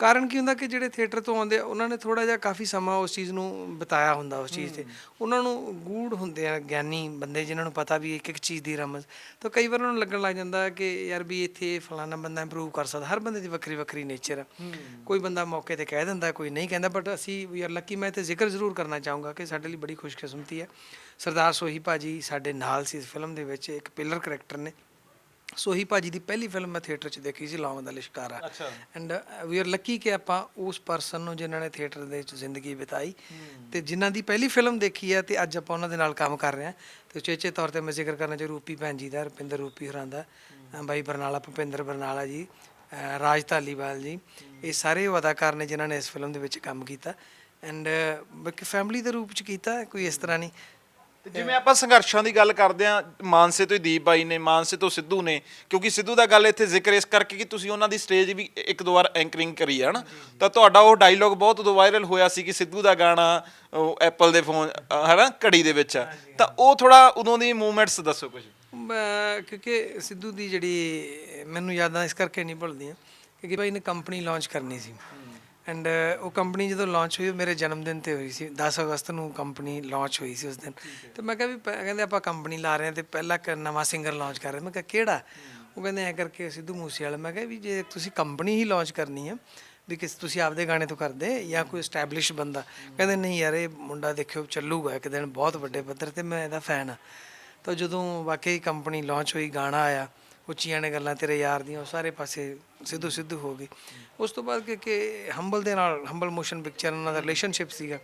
ਕਾਰਨ ਕੀ ਹੁੰਦਾ ਕਿ ਜਿਹੜੇ ਥੀਏਟਰ ਤੋਂ ਆਉਂਦੇ ਆ ਉਹਨਾਂ ਨੇ ਥੋੜਾ ਜਿਹਾ ਕਾਫੀ ਸਮਾਂ ਉਸ ਚੀਜ਼ ਨੂੰ ਬਿਤਾਇਆ ਹੁੰਦਾ ਉਸ ਚੀਜ਼ ਤੇ। ਉਹਨਾਂ ਨੂੰ ਗੂੜ ਹੁੰਦੇ ਆ ਗਿਆਨੀ ਬੰਦੇ ਜਿਨ੍ਹਾਂ ਨੂੰ ਪਤਾ ਵੀ ਇੱਕ ਇੱਕ ਚੀਜ਼ ਦੀ ਰਮਜ਼। ਤਾਂ ਕਈ ਵਾਰ ਉਹਨਾਂ ਨੂੰ ਲੱਗਣ ਲੱਗ ਜਾਂਦਾ ਕਿ ਯਾਰ ਵੀ ਇੱਥੇ ਫਲਾਣਾ ਬੰਦਾ ਇੰਪਰੂਵ ਕਰ ਸਕਦਾ ਹਰ ਬੰਦੇ ਦੀ ਵੱਖਰੀ ਵੱਖਰੀ ਨੇਚਰ ਆ। ਕੋਈ ਬੰਦਾ ਮੌਕੇ ਤੇ ਕਹਿ ਦਿੰਦਾ ਕੋਈ ਨਹੀਂ ਕਹਿੰਦਾ ਬਟ ਅਸੀਂ ਵੀ ਆਰ ਲੱਕੀ ਮੈਂ ਤੇ ਜ਼ਿਕਰ ਜ਼ਰੂਰ ਕਰਨਾ ਚਾਹੂੰਗਾ ਕਿ ਸਾਡੇ ਲਈ ਬੜੀ ਖੁਸ਼ਕਿਸਮਤੀ ਹੈ। ਸਰਦਾਰ ਸੋਹੀ ਭਾਜੀ ਸਾਡੇ ਨਾਲ ਸੀ ਇਸ ਫਿਲਮ ਦੇ ਵਿੱਚ ਇੱਕ ਪਿਲਰ ਕਰੈਕਟਰ ਨੇ। ਸੋਹੀ ਭਾਜੀ ਦੀ ਪਹਿਲੀ ਫਿਲਮ ਮੈਂ ਥੀਏਟਰ 'ਚ ਦੇਖੀ ਸੀ ਲਾਵਾਂ ਦਾ ਲਿਸ਼ਕਾਰਾ। ਅੱਛਾ। ਐਂਡ ਵੀ ਆਰ ਲੱਕੀ ਕਿ ਆਪਾਂ ਉਸ ਪਰਸਨ ਨੂੰ ਜਿਨ੍ਹਾਂ ਨੇ ਥੀਏਟਰ ਦੇ ਵਿੱਚ ਜ਼ਿੰਦਗੀ ਬਿਤਾਈ। ਤੇ ਜਿਨ੍ਹਾਂ ਦੀ ਪਹਿਲੀ ਫਿਲਮ ਦੇਖੀ ਹੈ ਤੇ ਅੱਜ ਆਪਾਂ ਉਹਨਾਂ ਦੇ ਨਾਲ ਕੰਮ ਕਰ ਰਹੇ ਹਾਂ। ਤੇ ਚੇਚੇ ਤੌਰ ਤੇ ਮੈਂ ਜ਼ਿਕਰ ਕਰਨਾ ਚਾਹ ਰੂਪੀ ਭੈਣ ਜੀ ਦਾ ਰੁਪਿੰਦਰ ਰੂਪੀ ਹੋਰਾਂ ਦਾ ਬਾਈ ਬਰਨਾਲਾ ਭੁਪਿੰਦਰ ਬਰਨਾਲਾ ਜੀ ਰਾਜ ਧਾਲੀਵਾਲ ਜੀ। ਇਹ ਸਾਰੇ ਅਦਾਕਾਰ ਨੇ ਜਿਨ੍ਹਾਂ ਨੇ ਇਸ ਫਿਲਮ ਦੇ ਵਿੱਚ ਕੰਮ ਕੀਤਾ। ਐਂਡ ਬਾਕੀ ਫੈਮਿਲੀ ਦੇ ਰੂਪ ਚ ਕੀਤਾ ਕੋਈ ਇਸ ਤਰ੍ਹਾਂ ਨਹੀਂ। ਤੇ ਜਿਵੇਂ ਆਪਾਂ ਸੰਘਰਸ਼ਾਂ ਦੀ ਗੱਲ ਕਰਦੇ ਆ ਮਾਨਸੇ ਤੋਂ ਹੀ ਦੀਪ ਬਾਈ ਨੇ ਮਾਨਸੇ ਤੋਂ ਸਿੱਧੂ ਨੇ ਕਿਉਂਕਿ ਸਿੱਧੂ ਦਾ ਗੱਲ ਇੱਥੇ ਜ਼ਿਕਰ ਇਸ ਕਰਕੇ ਕਿ ਤੁਸੀਂ ਉਹਨਾਂ ਦੀ ਸਟੇਜ ਵੀ ਇੱਕ ਦੋ ਵਾਰ ਐਂਕਰਿੰਗ ਕਰੀ ਹੈ ਨਾ। ਤਾਂ ਤੁਹਾਡਾ ਉਹ ਡਾਇਲੋਗ ਬਹੁਤ ਉਦੋਂ ਵਾਇਰਲ ਹੋਇਆ ਸੀ ਕਿ ਸਿੱਧੂ ਦਾ ਗਾਣਾ ਉਹ ਐਪਲ ਦੇ ਫੋਨ ਹੈਨਾ ਘੜੀ ਦੇ ਵਿੱਚ। ਤਾਂ ਉਹ ਥੋੜਾ ਉਦੋਂ ਦੀ ਮੂਵਮੈਂਟਸ ਦੱਸੋ ਕੁਝ। ਕਿਉਂਕਿ ਸਿੱਧੂ ਦੀ ਜਿਹੜੀ ਮੈਨੂੰ ਯਾਦਾਂ ਇਸ ਕਰਕੇ ਨਹੀਂ ਭੁੱਲਦੀਆਂ ਕਿਉਂਕਿ ਭਾਈ ਨੇ ਕੰਪਨੀ ਲਾਂਚ ਕਰਨੀ ਸੀ। ਐਂਡ ਉਹ ਕੰਪਨੀ ਜਦੋਂ ਲਾਂਚ ਹੋਈ ਮੇਰੇ ਜਨਮ ਦਿਨ ਤੇ ਹੋਈ ਸੀ। 10 ਅਗਸਤ ਨੂੰ ਕੰਪਨੀ ਲਾਂਚ ਹੋਈ ਸੀ ਉਸ ਦਿਨ। ਤੇ ਮੈਂ ਕਿਹਾ ਵੀ ਕਹਿੰਦੇ ਆਪਾਂ ਕੰਪਨੀ ਲਾ ਰਹੇ ਹਾਂ ਤੇ ਪਹਿਲਾ ਨਵਾਂ ਸਿੰਗਰ ਲਾਂਚ ਕਰ ਰਹੇ ਮੈਂ ਕਿਹਾ ਕਿਹੜਾ? ਉਹ ਕਹਿੰਦੇ ਐ ਕਰਕੇ ਸਿੱਧੂ ਮੂਸੇ ਵਾਲਾ ਮੈਂ ਕਿਹਾ ਵੀ ਜੇ ਤੁਸੀਂ ਕੰਪਨੀ ਹੀ ਲਾਂਚ ਕਰਨੀ ਹੈ ਵੀ ਕਿਸ ਤੁਸੀਂ ਆਪਦੇ ਗਾਣੇ ਤੋਂ ਕਰਦੇ ਜਾਂ ਕੋਈ ਸਟੈਬਲਿਸ਼ ਬੰਦਾ। ਕਹਿੰਦੇ ਨਹੀਂ ਯਾਰ ਇਹ ਮੁੰਡਾ ਦੇਖਿਓ ਚੱਲੂਗਾ ਇੱਕ ਦਿਨ ਬਹੁਤ ਵੱਡੇ ਪੱਧਰ ਤੇ ਮੈਂ ਇਹਦਾ ਫੈਨ ਆ ਤਾਂ ਜਦੋਂ ਵਾਕਈ ਕੰਪਨੀ ਲਾਂਚ ਹੋਈ ਗਾਣਾ ਆਇਆ ਉੱਚੀਆਂ ਨੇ ਗੱਲਾਂ ਤੇਰੇ ਯਾਰ ਦੀਆਂ ਉਹ ਸਾਰੇ ਪਾਸੇ ਸਿੱਧੂ ਸਿੱਧੂ ਹੋ ਗਈ ਉਸ ਤੋਂ ਬਾਅਦ ਕਿ ਕਿ ਹੰਬਲ ਦੇ ਨਾਲ ਹੰਬਲ ਮੋਸ਼ਨ ਪਿਕਚਰ ਉਹਨਾਂ ਦਾ ਰਿਲੇਸ਼ਨਸ਼ਿਪ ਸੀਗਾ।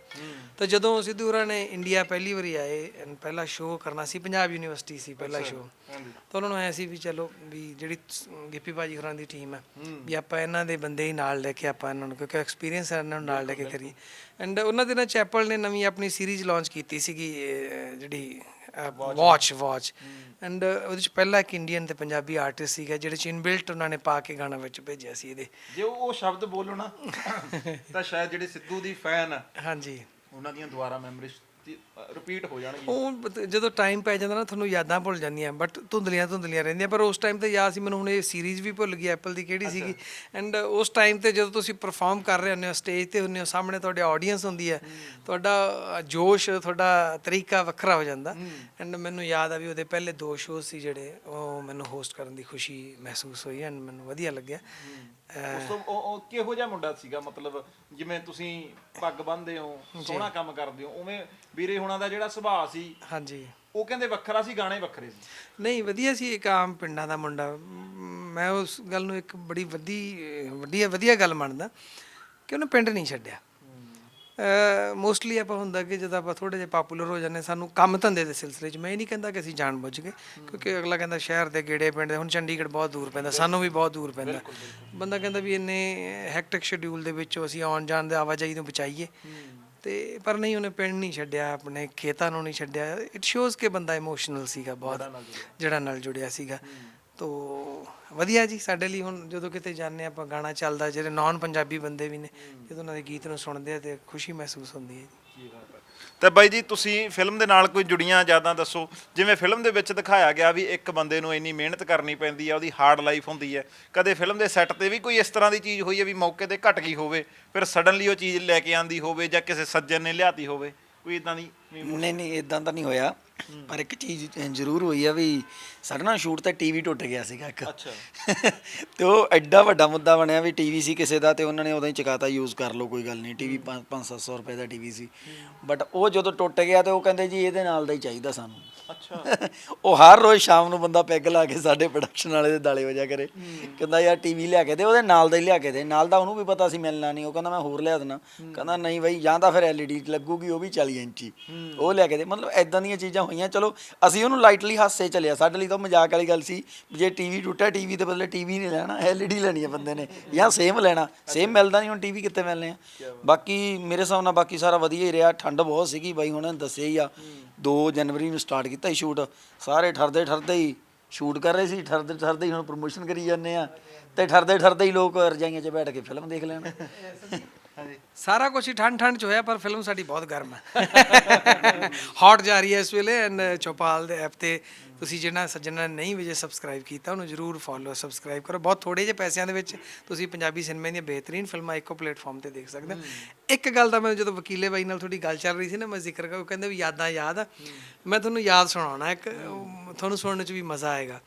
ਤਾਂ ਜਦੋਂ ਸਿੱਧੂ ਹੋਰਾਂ ਨੇ ਇੰਡੀਆ ਪਹਿਲੀ ਵਾਰੀ ਆਏ and ਪਹਿਲਾ ਸ਼ੋਅ ਕਰਨਾ ਸੀ ਪੰਜਾਬ ਯੂਨੀਵਰਸਿਟੀ ਸੀ ਪਹਿਲਾ ਸ਼ੋਅ ਤਾਂ ਉਹਨਾਂ ਨੂੰ ਐ ਸੀ ਵੀ ਚਲੋ ਵੀ ਜਿਹੜੀ ਗਿੱਪੀ ਭਾਜੀ ਹੋਰਾਂ ਦੀ ਟੀਮ ਹੈ। ਵੀ ਆਪਾਂ ਇਹਨਾਂ ਦੇ ਬੰਦੇ ਹੀ ਨਾਲ ਲੈ ਕੇ ਆਪਾਂ ਇਹਨਾਂ ਨੂੰ ਕਿਉਂਕਿ ਐਕਸਪੀਰੀਅੰਸ ਹੈ ਇਹਨਾਂ ਨੂੰ ਨਾਲ ਲੈ ਕੇ ਕਰੀਏ। ਐਂਡ ਉਹਨਾਂ ਦਿਨਾਂ ਚੈਪਲ ਨੇ ਨਵੀਂ ਆਪਣੀ ਸੀਰੀਜ਼ ਲਾਂਚ ਕੀਤੀ ਸੀਗੀ ਜਿਹੜੀ ਵਾਚ ਵਾਚ ਐਂਡ ਉਹਦੇ ਵਿੱਚ ਪਹਿਲਾ ਇੱਕ ਇੰਡੀਅਨ ਤੇ ਪੰਜਾਬੀ ਆਰਟਿਸਟ ਸੀਗਾ ਜਿਹੜੇ ਚ ਇਨਬਿਲਟ ਉਹਨਾਂ ਨੇ ਪਾ ਕੇ ਗਾਣਾ ਵਿੱਚ ਭੇਜਿਆ ਸੀ ਇਹਦੇ। ਜੇ ਉਹ ਸ਼ਬਦ ਬੋਲੋ ਨਾ ਤਾਂ ਸ਼ਾਇਦ ਜਿਹੜੇ ਸਿੱਧੂ ਦੀ ਫੈਨ ਆ ਹਾਂਜੀ। ਉਹਨਾਂ ਦੀਆਂ ਦੁਬਾਰਾ ਮੈਮਰੀਜ਼ ਰਿਪੀਟ ਹੋ ਜਾਣਗੀਆਂ। ਉਹ ਬਤ- ਜਦੋਂ ਟਾਈਮ ਪੈ ਜਾਂਦਾ ਨਾ ਤੁਹਾਨੂੰ ਯਾਦਾਂ ਭੁੱਲ ਜਾਂਦੀਆਂ ਬਟ ਧੁੰਦਲੀਆਂ ਧੁੰਦਲੀਆਂ ਰਹਿੰਦੀਆਂ। ਪਰ ਉਸ ਟਾਈਮ ਤੇ ਯਾਦ ਸੀ ਮੈਨੂੰ ਹੁਣ ਇਹ ਸੀਰੀਜ਼ ਵੀ ਭੁੱਲ ਗਈ ਐਪਲ ਦੀ ਕਿਹੜੀ ਸੀਗੀ। ਐਂਡ ਉਸ ਟਾਈਮ ਤੇ ਜਦੋਂ ਤੁਸੀਂ ਪਰਫਾਰਮ ਕਰ ਰਹੇ ਹੁੰਦੇ ਹੋ ਸਟੇਜ ਤੇ ਹੁੰਦੇ ਹੋ ਸਾਹਮਣੇ ਤੁਹਾਡੇ ਆਡੀਅנס ਹੁੰਦੀ ਹੈ ਤੁਹਾਡਾ ਜੋਸ਼ ਤੁਹਾਡਾ ਤਰੀਕਾ ਵੱਖਰਾ ਹੋ ਜਾਂਦਾ। ਐਂਡ ਮੈਨੂੰ ਯਾਦ ਆ ਵੀ ਉਹਦੇ ਪਹਿਲੇ ਦੋ ਸ਼ੋਅ ਸੀ ਜਿਹੜੇ ਉਹ ਮੈਨੂੰ ਹੋਸਟ ਕਰਨ ਦੀ ਖੁਸ਼ੀ ਮਹਿਸੂਸ ਹੋਈ ਐਂਡ ਮੈਨੂੰ ਵਧੀਆ ਲੱਗਿਆ। ਉਸ ਤੋਂ ਉਹ ਉਹ ਕਿਹੋ ਜਿਹਾ ਮੁੰਡਾ ਸੀਗਾ? ਮਤਲਬ ਜਿਵੇਂ ਤੁਸੀਂ ਪੱਗ ਬੰਨਦੇ ਹੋ ਸੋਹਣਾ ਕੰਮ ਕਰਦੇ ਹੋ ਉਵੇਂ ਵੀਰੇ ਹੁਣਾਂ ਦਾ ਜਿਹੜਾ ਸੁਭਾਅ ਸੀ ਹਾਂਜੀ। ਉਹ ਕਹਿੰਦੇ ਵੱਖਰਾ ਸੀ ਗਾਣੇ ਵੱਖਰੇ ਸੀ। ਨਹੀਂ ਵਧੀਆ ਸੀ ਇੱਕ ਆਮ ਪਿੰਡਾਂ ਦਾ ਮੁੰਡਾ। ਮ, ਉਸ ਗੱਲ ਨੂੰ ਇੱਕ ਬੜੀ ਵੱਡੀ ਵੱਡੀ ਵਧੀਆ ਗੱਲ ਮੰਨਦਾ ਕਿ ਉਹਨੇ ਪਿੰਡ ਨਹੀਂ ਛੱਡਿਆ। ਮੋਸਟਲੀ ਆਪਾਂ ਹੁੰਦਾ ਕਿ ਜਦੋਂ ਆਪਾਂ ਥੋੜੇ ਜਿਹਾ ਪਪੂਲਰ ਹੋ ਜਾਂਦੇ ਸਾਨੂੰ ਕੰਮ ਧੰਦੇ ਦੇ ਸਿਲਸਿਲੇ 'ਚ ਮੈਂ ਇਹ ਨਹੀਂ ਕਹਿੰਦਾ ਕਿ ਅਸੀਂ ਜਾਣ ਬੁੱਝ ਕੇ ਕਿਉਂਕਿ ਅਗਲਾ ਕਹਿੰਦਾ ਸ਼ਹਿਰ ਦੇ ਗੇੜੇ ਪਿੰਡ ਦੇ ਹੁਣ ਚੰਡੀਗੜ੍ਹ ਬਹੁਤ ਦੂਰ ਪੈਂਦਾ ਸਾਨੂੰ ਵੀ ਬਹੁਤ ਦੂਰ ਪੈਂਦਾ। ਬੰਦਾ ਕਹਿੰਦਾ ਵੀ ਇੰਨੇ ਹੈਕਟਿਕ ਸ਼ਡਿਊਲ ਦੇ ਵਿੱਚੋਂ ਅਸੀਂ ਆਉਣ ਜਾਣ ਦੇ ਆਵਾਜਾਈ ਨੂੰ ਬਚਾਈਏ। ਤੇ ਪਰ ਨਹੀਂ ਉਹਨੇ ਪਿੰਡ ਨਹੀਂ ਛੱਡਿਆ ਆਪਣੇ ਖੇਤਾਂ ਨੂੰ ਨਹੀਂ ਛੱਡਿਆ। ਇਟ ਸ਼ੋਜ਼ ਕਿ ਬੰਦਾ ਇਮੋਸ਼ਨਲ ਸੀਗਾ ਬਹੁਤ ਜਿਹੜਾ ਨਾਲ ਜੁੜਿਆ ਸੀਗਾ। ਤੋ ਵਧੀਆ ਜੀ, ਸਾਡੇ ਲਈ ਹੁਣ ਜਦੋਂ ਕਿਤੇ ਜਾਂਦੇ ਹਾਂ ਆਪਾਂ ਗਾਣਾ ਚੱਲਦਾ, ਜਿਹੜੇ ਨਾਨ ਪੰਜਾਬੀ ਬੰਦੇ ਵੀ ਨੇ, ਜਦੋਂ ਉਹਨਾਂ ਦੇ ਗੀਤ ਨੂੰ ਸੁਣਦੇ ਆ ਤੇ ਖੁਸ਼ੀ ਮਹਿਸੂਸ ਹੁੰਦੀ ਹੈ ਜੀ। ਤੇ ਬਾਈ ਜੀ, ਤੁਸੀਂ ਫਿਲਮ ਦੇ ਨਾਲ ਕੋਈ ਜੁੜੀਆਂ ਯਾਦਾਂ ਦੱਸੋ? ਜਿਵੇਂ ਫਿਲਮ ਦੇ ਵਿੱਚ ਦਿਖਾਇਆ ਗਿਆ ਵੀ ਇੱਕ ਬੰਦੇ ਨੂੰ ਇੰਨੀ ਮਿਹਨਤ ਕਰਨੀ ਪੈਂਦੀ ਆ, ਉਹਦੀ ਹਾਰਡ ਲਾਈਫ ਹੁੰਦੀ ਹੈ। ਕਦੇ ਫਿਲਮ ਦੇ ਸੈੱਟ ਤੇ ਵੀ ਕੋਈ ਇਸ ਤਰ੍ਹਾਂ ਦੀ ਚੀਜ਼ ਹੋਈ ਹੈ ਵੀ ਮੌਕੇ ਤੇ ਘਟ ਗਈ ਹੋਵੇ, ਫਿਰ ਸਡਨਲੀ ਉਹ ਚੀਜ਼ ਲੈ ਕੇ ਆਂਦੀ ਹੋਵੇ ਜਾਂ ਕਿਸੇ ਸੱਜਣ ਨੇ ਲਿਆਤੀ ਹੋਵੇ? ਕੋਈ ਇਦਾਂ ਦੀ ਨਹੀਂ ਨਹੀਂ ਇਦਾਂ ਤਾਂ ਨਹੀਂ ਹੋਇਆ। ਪਰ ਇੱਕ ਚੀਜ਼ ਜ਼ਰੂਰ ਹੋਈ ਆ ਵੀ ਸਾਡਾ ਨਾ ਸ਼ੂਟ ਤੇ ਟੀਵੀ ਟੁੱਟ ਗਿਆ ਸੀਗਾ ਇੱਕ। ਅੱਛਾ। ਤੇ ਉਹ ਐਡਾ ਵੱਡਾ ਮੁੱਦਾ ਬਣਿਆ ਵੀ ਟੀਵੀ ਸੀ ਕਿਸੇ ਦਾ ਤੇ ਉਹਨਾਂ ਨੇ ਉਦੋਂ ਹੀ ਚਕਾਤਾ ਯੂਜ਼ ਕਰ ਲਓ ਕੋਈ ਗੱਲ ਨਹੀਂ। ਟੀਵੀ 5-700 ਰੁਪਏ ਦਾ ਟੀਵੀ ਸੀ। ਬਟ ਉਹ ਜਦੋਂ ਟੁੱਟ ਗਿਆ ਤੇ ਉਹ ਕਹਿੰਦੇ ਜੀ ਇਹਦੇ ਨਾਲ ਦਾ ਹੀ ਚਾਹੀਦਾ ਸਾਨੂੰ। ਅੱਛਾ। ਉਹ ਹਰ ਰੋਜ਼ ਸ਼ਾਮ ਨੂੰ ਬੰਦਾ ਪੈਗ ਲਾ ਕੇ ਸਾਡੇ ਪ੍ਰੋਡਕਸ਼ਨ ਵਾਲੇ ਦੇ ਦਾਲੇ ਵਜਾ ਕਰੇ। ਕਹਿੰਦਾ ਯਾਰ ਟੀਵੀ ਲਿਆ ਕੇ ਦੇ ਉਹਦੇ ਨਾਲ ਦਾ ਹੀ ਲਿਆ ਕੇ ਦੇ। ਨਾਲ ਦਾ ਉਹਨੂੰ ਵੀ ਪਤਾ ਸੀ ਮਿਲਣਾ ਨਹੀਂ ਉਹ ਕਹਿੰਦਾ ਮੈਂ ਹੋਰ ਲਿਆ ਦੇਣਾ ਕਹਿੰਦਾ ਨਹੀਂ ਬਾਈ ਜਾਂ ਤਾਂ ਫਿਰ ਐਲਈਡੀ ਲੱਗੂਗੀ ਉਹ ਵੀ 40 ਇੰਚੀ। ਉਹ ਲਿਆ ਕੇ ਦੇ। ਮਤਲਬ ਐਦਾਂ ਦੀਆਂ ਚੀਜ਼ਾਂ ਹੋਈਆਂ। ਚਲੋ ਅਸੀਂ ਉਹਨੂੰ ਲਾਈਟਲੀ ਹਾਸੇ ਚੱਲਿਆ। ਸਾਡੇ ਲਈ ਤਾਂ ਮਜ਼ਾਕ ਵਾਲੀ ਗੱਲ ਸੀ। ਜੇ ਟੀਵੀ ਟੁੱਟਿਆ ਟੀਵੀ ਦੇ ਬਦਲੇ ਟੀਵੀ ਨਹੀਂ ਲੈਣਾ ਐਲਈਡੀ ਲੈਣੀ ਹੈ ਬੰਦੇ ਨੇ। ਜਾਂ ਸੇਮ ਲੈਣਾ। ਸੇਮ ਮਿਲਦਾ ਨਹੀਂ ਹੁਣ ਟੀਵੀ ਕਿੱਥੇ ਮਿਲਨੇ ਆ? ਬਾਕੀ ਮੇਰੇ ਹਿਸਾਬ ਨਾਲ ਬਾਕੀ ਸਾਰਾ ਵਧੀਆ ਹੀ ਰਿਹਾ। ਠੰਡ ਬਹੁਤ ਸੀਗੀ। ਬਾਈ ਹੁਣ ਦੱਸਿਆ ਹੀ ਆ। 2 ਜਨਵਰੀ ਨੂੰ ਸਟਾਰਟ ਕੀਤਾ ਸੀ ਸ਼ੂਟ ਸਾਰੇ ਠਰਦੇ ਠਰਦੇ ਹੀ ਸ਼ੂਟ ਕਰ ਰਹੇ ਸੀ, ਠਰਦੇ ਠਰਦੇ ਹੀ ਹੁਣ ਪ੍ਰੋਮੋਸ਼ਨ ਕਰੀ ਜਾਂਦੇ ਆ। ਤੇ ਠਰਦੇ ਠਰਦੇ ਹੀ ਲੋਕ ਰਜਾਈਆਂ 'ਚ ਬੈਠ ਕੇ ਫਿਲਮ ਦੇਖ ਲੈਣ। ਸਾਰਾ ਕੁਝ ਹੀ ਠੰਡ ਠੰਡ ਚ ਹੋਇਆ, ਪਰ ਫਿਲਮ ਸਾਡੀ ਬਹੁਤ ਗਰਮ ਹੈ ਹੌਟ ਜਾ ਰਹੀ ਹੈ ਇਸ ਵੇਲੇ ਐਂਡ ਚੌਪਾਲ ਦੇ ਐਪ ਤੇ ਤੁਸੀਂ ਜਿਹੜਾ ਸੱਜਣਾ ਨੇ ਨਹੀਂ ਵਜੇ ਸਬਸਕ੍ਰਾਈਬ ਕੀਤਾ ਉਹਨੂੰ ਜਰੂਰ ਫੋਲੋ ਸਬਸਕ੍ਰਾਈਬ ਕਰੋ। ਬਹੁਤ ਥੋੜੇ ਜਿਹੇ ਪੈਸਿਆਂ ਦੇ ਵਿੱਚ ਤੁਸੀਂ ਪੰਜਾਬੀ ਸਿਨੇਮੇ ਦੀਆਂ ਬਿਹਤਰੀਨ ਫਿਲਮਾਂ ਇੱਕੋ ਪਲੇਟਫਾਰਮ ਤੇ ਦੇਖ ਸਕਦੇ ਹੋ। ਇੱਕ ਗੱਲ ਦਾ ਮੈਂ ਜਦੋਂ ਵਕੀਲੇ ਬਾਈ ਨਾਲ ਥੋੜੀ ਗੱਲ ਚੱਲ ਰਹੀ ਸੀ ਨਾ ਮੈਂ ਜ਼ਿਕਰ ਕਰ ਉਹ ਕਹਿੰਦੇ ਵੀ ਯਾਦਾਂ ਯਾਦ ਮੈਂ ਤੁਹਾਨੂੰ ਯਾਦ ਸੁਣਾਉਣਾ ਇੱਕ ਤੁਹਾਨੂੰ ਸੁਣਨ 'ਚ ਵੀ ਮਜ਼ਾ ਆਏਗਾ।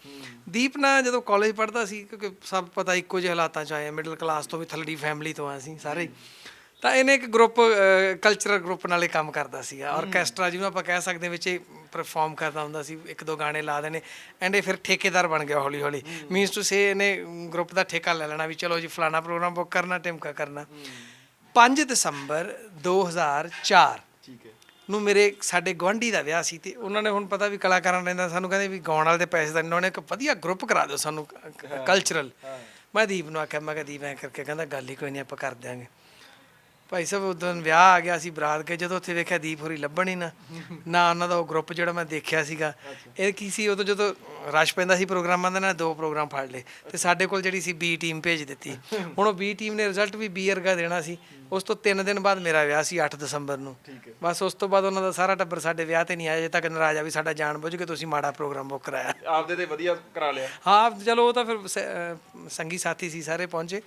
ਦੀਪ ਨਾ ਜਦੋਂ ਕਾਲਜ ਪੜ੍ਹਦਾ ਸੀ ਕਿਉਂਕਿ ਸਭ ਪਤਾ ਇੱਕੋ ਜਿਹੇ ਹਾਲਾਤਾਂ 'ਚ ਆਏ ਆ ਮਿਡਲ ਕਲਾਸ ਤੋਂ ਵੀ ਥੱਲੜੀ ਫੈਮਿਲੀ ਤੋਂ ਆ ਅਸੀਂ ਸਾਰੇ। ਤਾਂ ਇਹਨੇ ਇੱਕ ਗਰੁੱਪ ਕਲਚਰਲ ਗਰੁੱਪ ਨਾਲੇ ਕੰਮ ਕਰਦਾ ਸੀਗਾ। ਆਰਕੈਸਟਰਾ ਜਿਹਨੂੰ ਆਪਾਂ ਕਹਿ ਸਕਦੇ ਹਾਂ ਵਿੱਚ ਇਹ ਪਰਫਾਰਮ ਕਰਦਾ ਹੁੰਦਾ ਸੀ ਇੱਕ ਦੋ ਗਾਣੇ ਲਾ ਦੇਣੇ। ਐਂਡ ਇਹ ਫਿਰ ਠੇਕੇਦਾਰ ਬਣ ਗਿਆ ਹੌਲੀ ਹੌਲੀ। ਮੀਨਸ ਟੂ ਸੇ ਇਹਨੇ ਗਰੁੱਪ ਦਾ ਠੇਕਾ ਲੈ ਲੈਣਾ ਵੀ ਚਲੋ ਜੀ ਫਲਾਣਾ ਪ੍ਰੋਗਰਾਮ ਬੁੱਕ ਕਰਨਾ ਟਿਮਕਾ ਕਰਨਾ। 5 ਦਸੰਬਰ 2004 ਠੀਕ ਹੈ। ਨੂੰ ਮੇਰੇ ਸਾਡੇ ਗਵਾਂਢੀ ਦਾ ਵਿਆਹ ਸੀ ਤੇ ਉਹਨਾਂ ਨੇ ਹੁਣ ਪਤਾ ਵੀ ਕਲਾਕਾਰਾਂ ਰਹਿੰਦਾ ਸਾਨੂੰ ਕਹਿੰਦੇ ਵੀ ਗਾਉਣ ਵਾਲੇ ਦੇ ਪੈਸੇ ਦਾ ਉਹਨਾਂ ਨੇ ਇੱਕ ਵਧੀਆ ਗਰੁੱਪ ਕਰਾ ਦਿਓ ਸਾਨੂੰ ਕਲਚਰਲ ਮੈਂ ਦੀਪ ਨੂੰ ਆਖਿਆ ਮੈਂ ਕਿਹਾ ਦੀਪ ਐਂ ਕਰਕੇ ਕਹਿੰਦਾ ਗੱਲ ਹੀ ਕੋਈ ਨਹੀਂ ਆਪਾਂ ਕਰ ਦਿਆਂਗੇ। ਭਾਈ ਸਾਹਿਬ ਉਦੋਂ ਵਿਆਹ ਆ ਗਿਆ ਸੀ ਬਰਾਤ ਕੇ ਜਦੋਂ ਉੱਥੇ ਵੇਖਿਆ ਦੀਪ ਹੋਰੀ ਲੱਭਣ ਹੀ ਨਾ। ਨਾ ਉਹਨਾਂ ਦਾ ਉਹ ਗਰੁੱਪ ਜਿਹੜਾ ਮੈਂ ਦੇਖਿਆ ਸੀਗਾ। ਇਹ ਕੀ ਸੀ ਉਦੋਂ ਜਦੋਂ ਰਸ਼ ਪੈਂਦਾ ਸੀ ਪ੍ਰੋਗਰਾਮਾਂ ਦਾ ਨਾ ਦੋ ਪ੍ਰੋਗਰਾਮ ਫੜ ਲਏ। ਤੇ ਸਾਡੇ ਕੋਲ ਜਿਹੜੀ ਸੀ ਬੀ ਟੀਮ ਭੇਜ ਦਿੱਤੀ। ਹੁਣ ਉਹ ਬੀ ਟੀਮ ਨੇ ਰਿਜ਼ਲਟ ਵੀ ਬੀ ਵਰਗਾ ਦੇਣਾ ਸੀ। ਉਸ ਤੋਂ 3 ਦਿਨ ਬਾਅਦ ਮੇਰਾ ਵਿਆਹ ਸੀ 8 ਦਸੰਬਰ ਨੂੰ। ਬਸ ਉਸ ਤੋਂ ਬਾਅਦ ਉਹਨਾਂ ਦਾ ਸਾਰਾ ਟੱਬਰ ਸਾਡੇ ਵਿਆਹ ਤੇ ਨਹੀਂ ਆਇਆ ਜੇ ਤੱਕ ਨਾਰਾਜ਼ ਆ ਵੀ ਸਾਡਾ ਜਾਣ ਬੁੱਝ ਕੇ ਤੁਸੀਂ ਮਾੜਾ ਪ੍ਰੋਗਰਾਮ ਬੁੱਕ ਕਰਾਇਆ। ਆਪਦੇ ਤੇ ਵਧੀਆ ਕਰਾ ਲਿਆ। ਹਾਂ ਚਲੋ ਉਹ ਤਾਂ ਫਿਰ ਸੰਗੀ ਸਾਥੀ ਸੀ ਸਾਰੇ ਪਹੁੰਚੇ।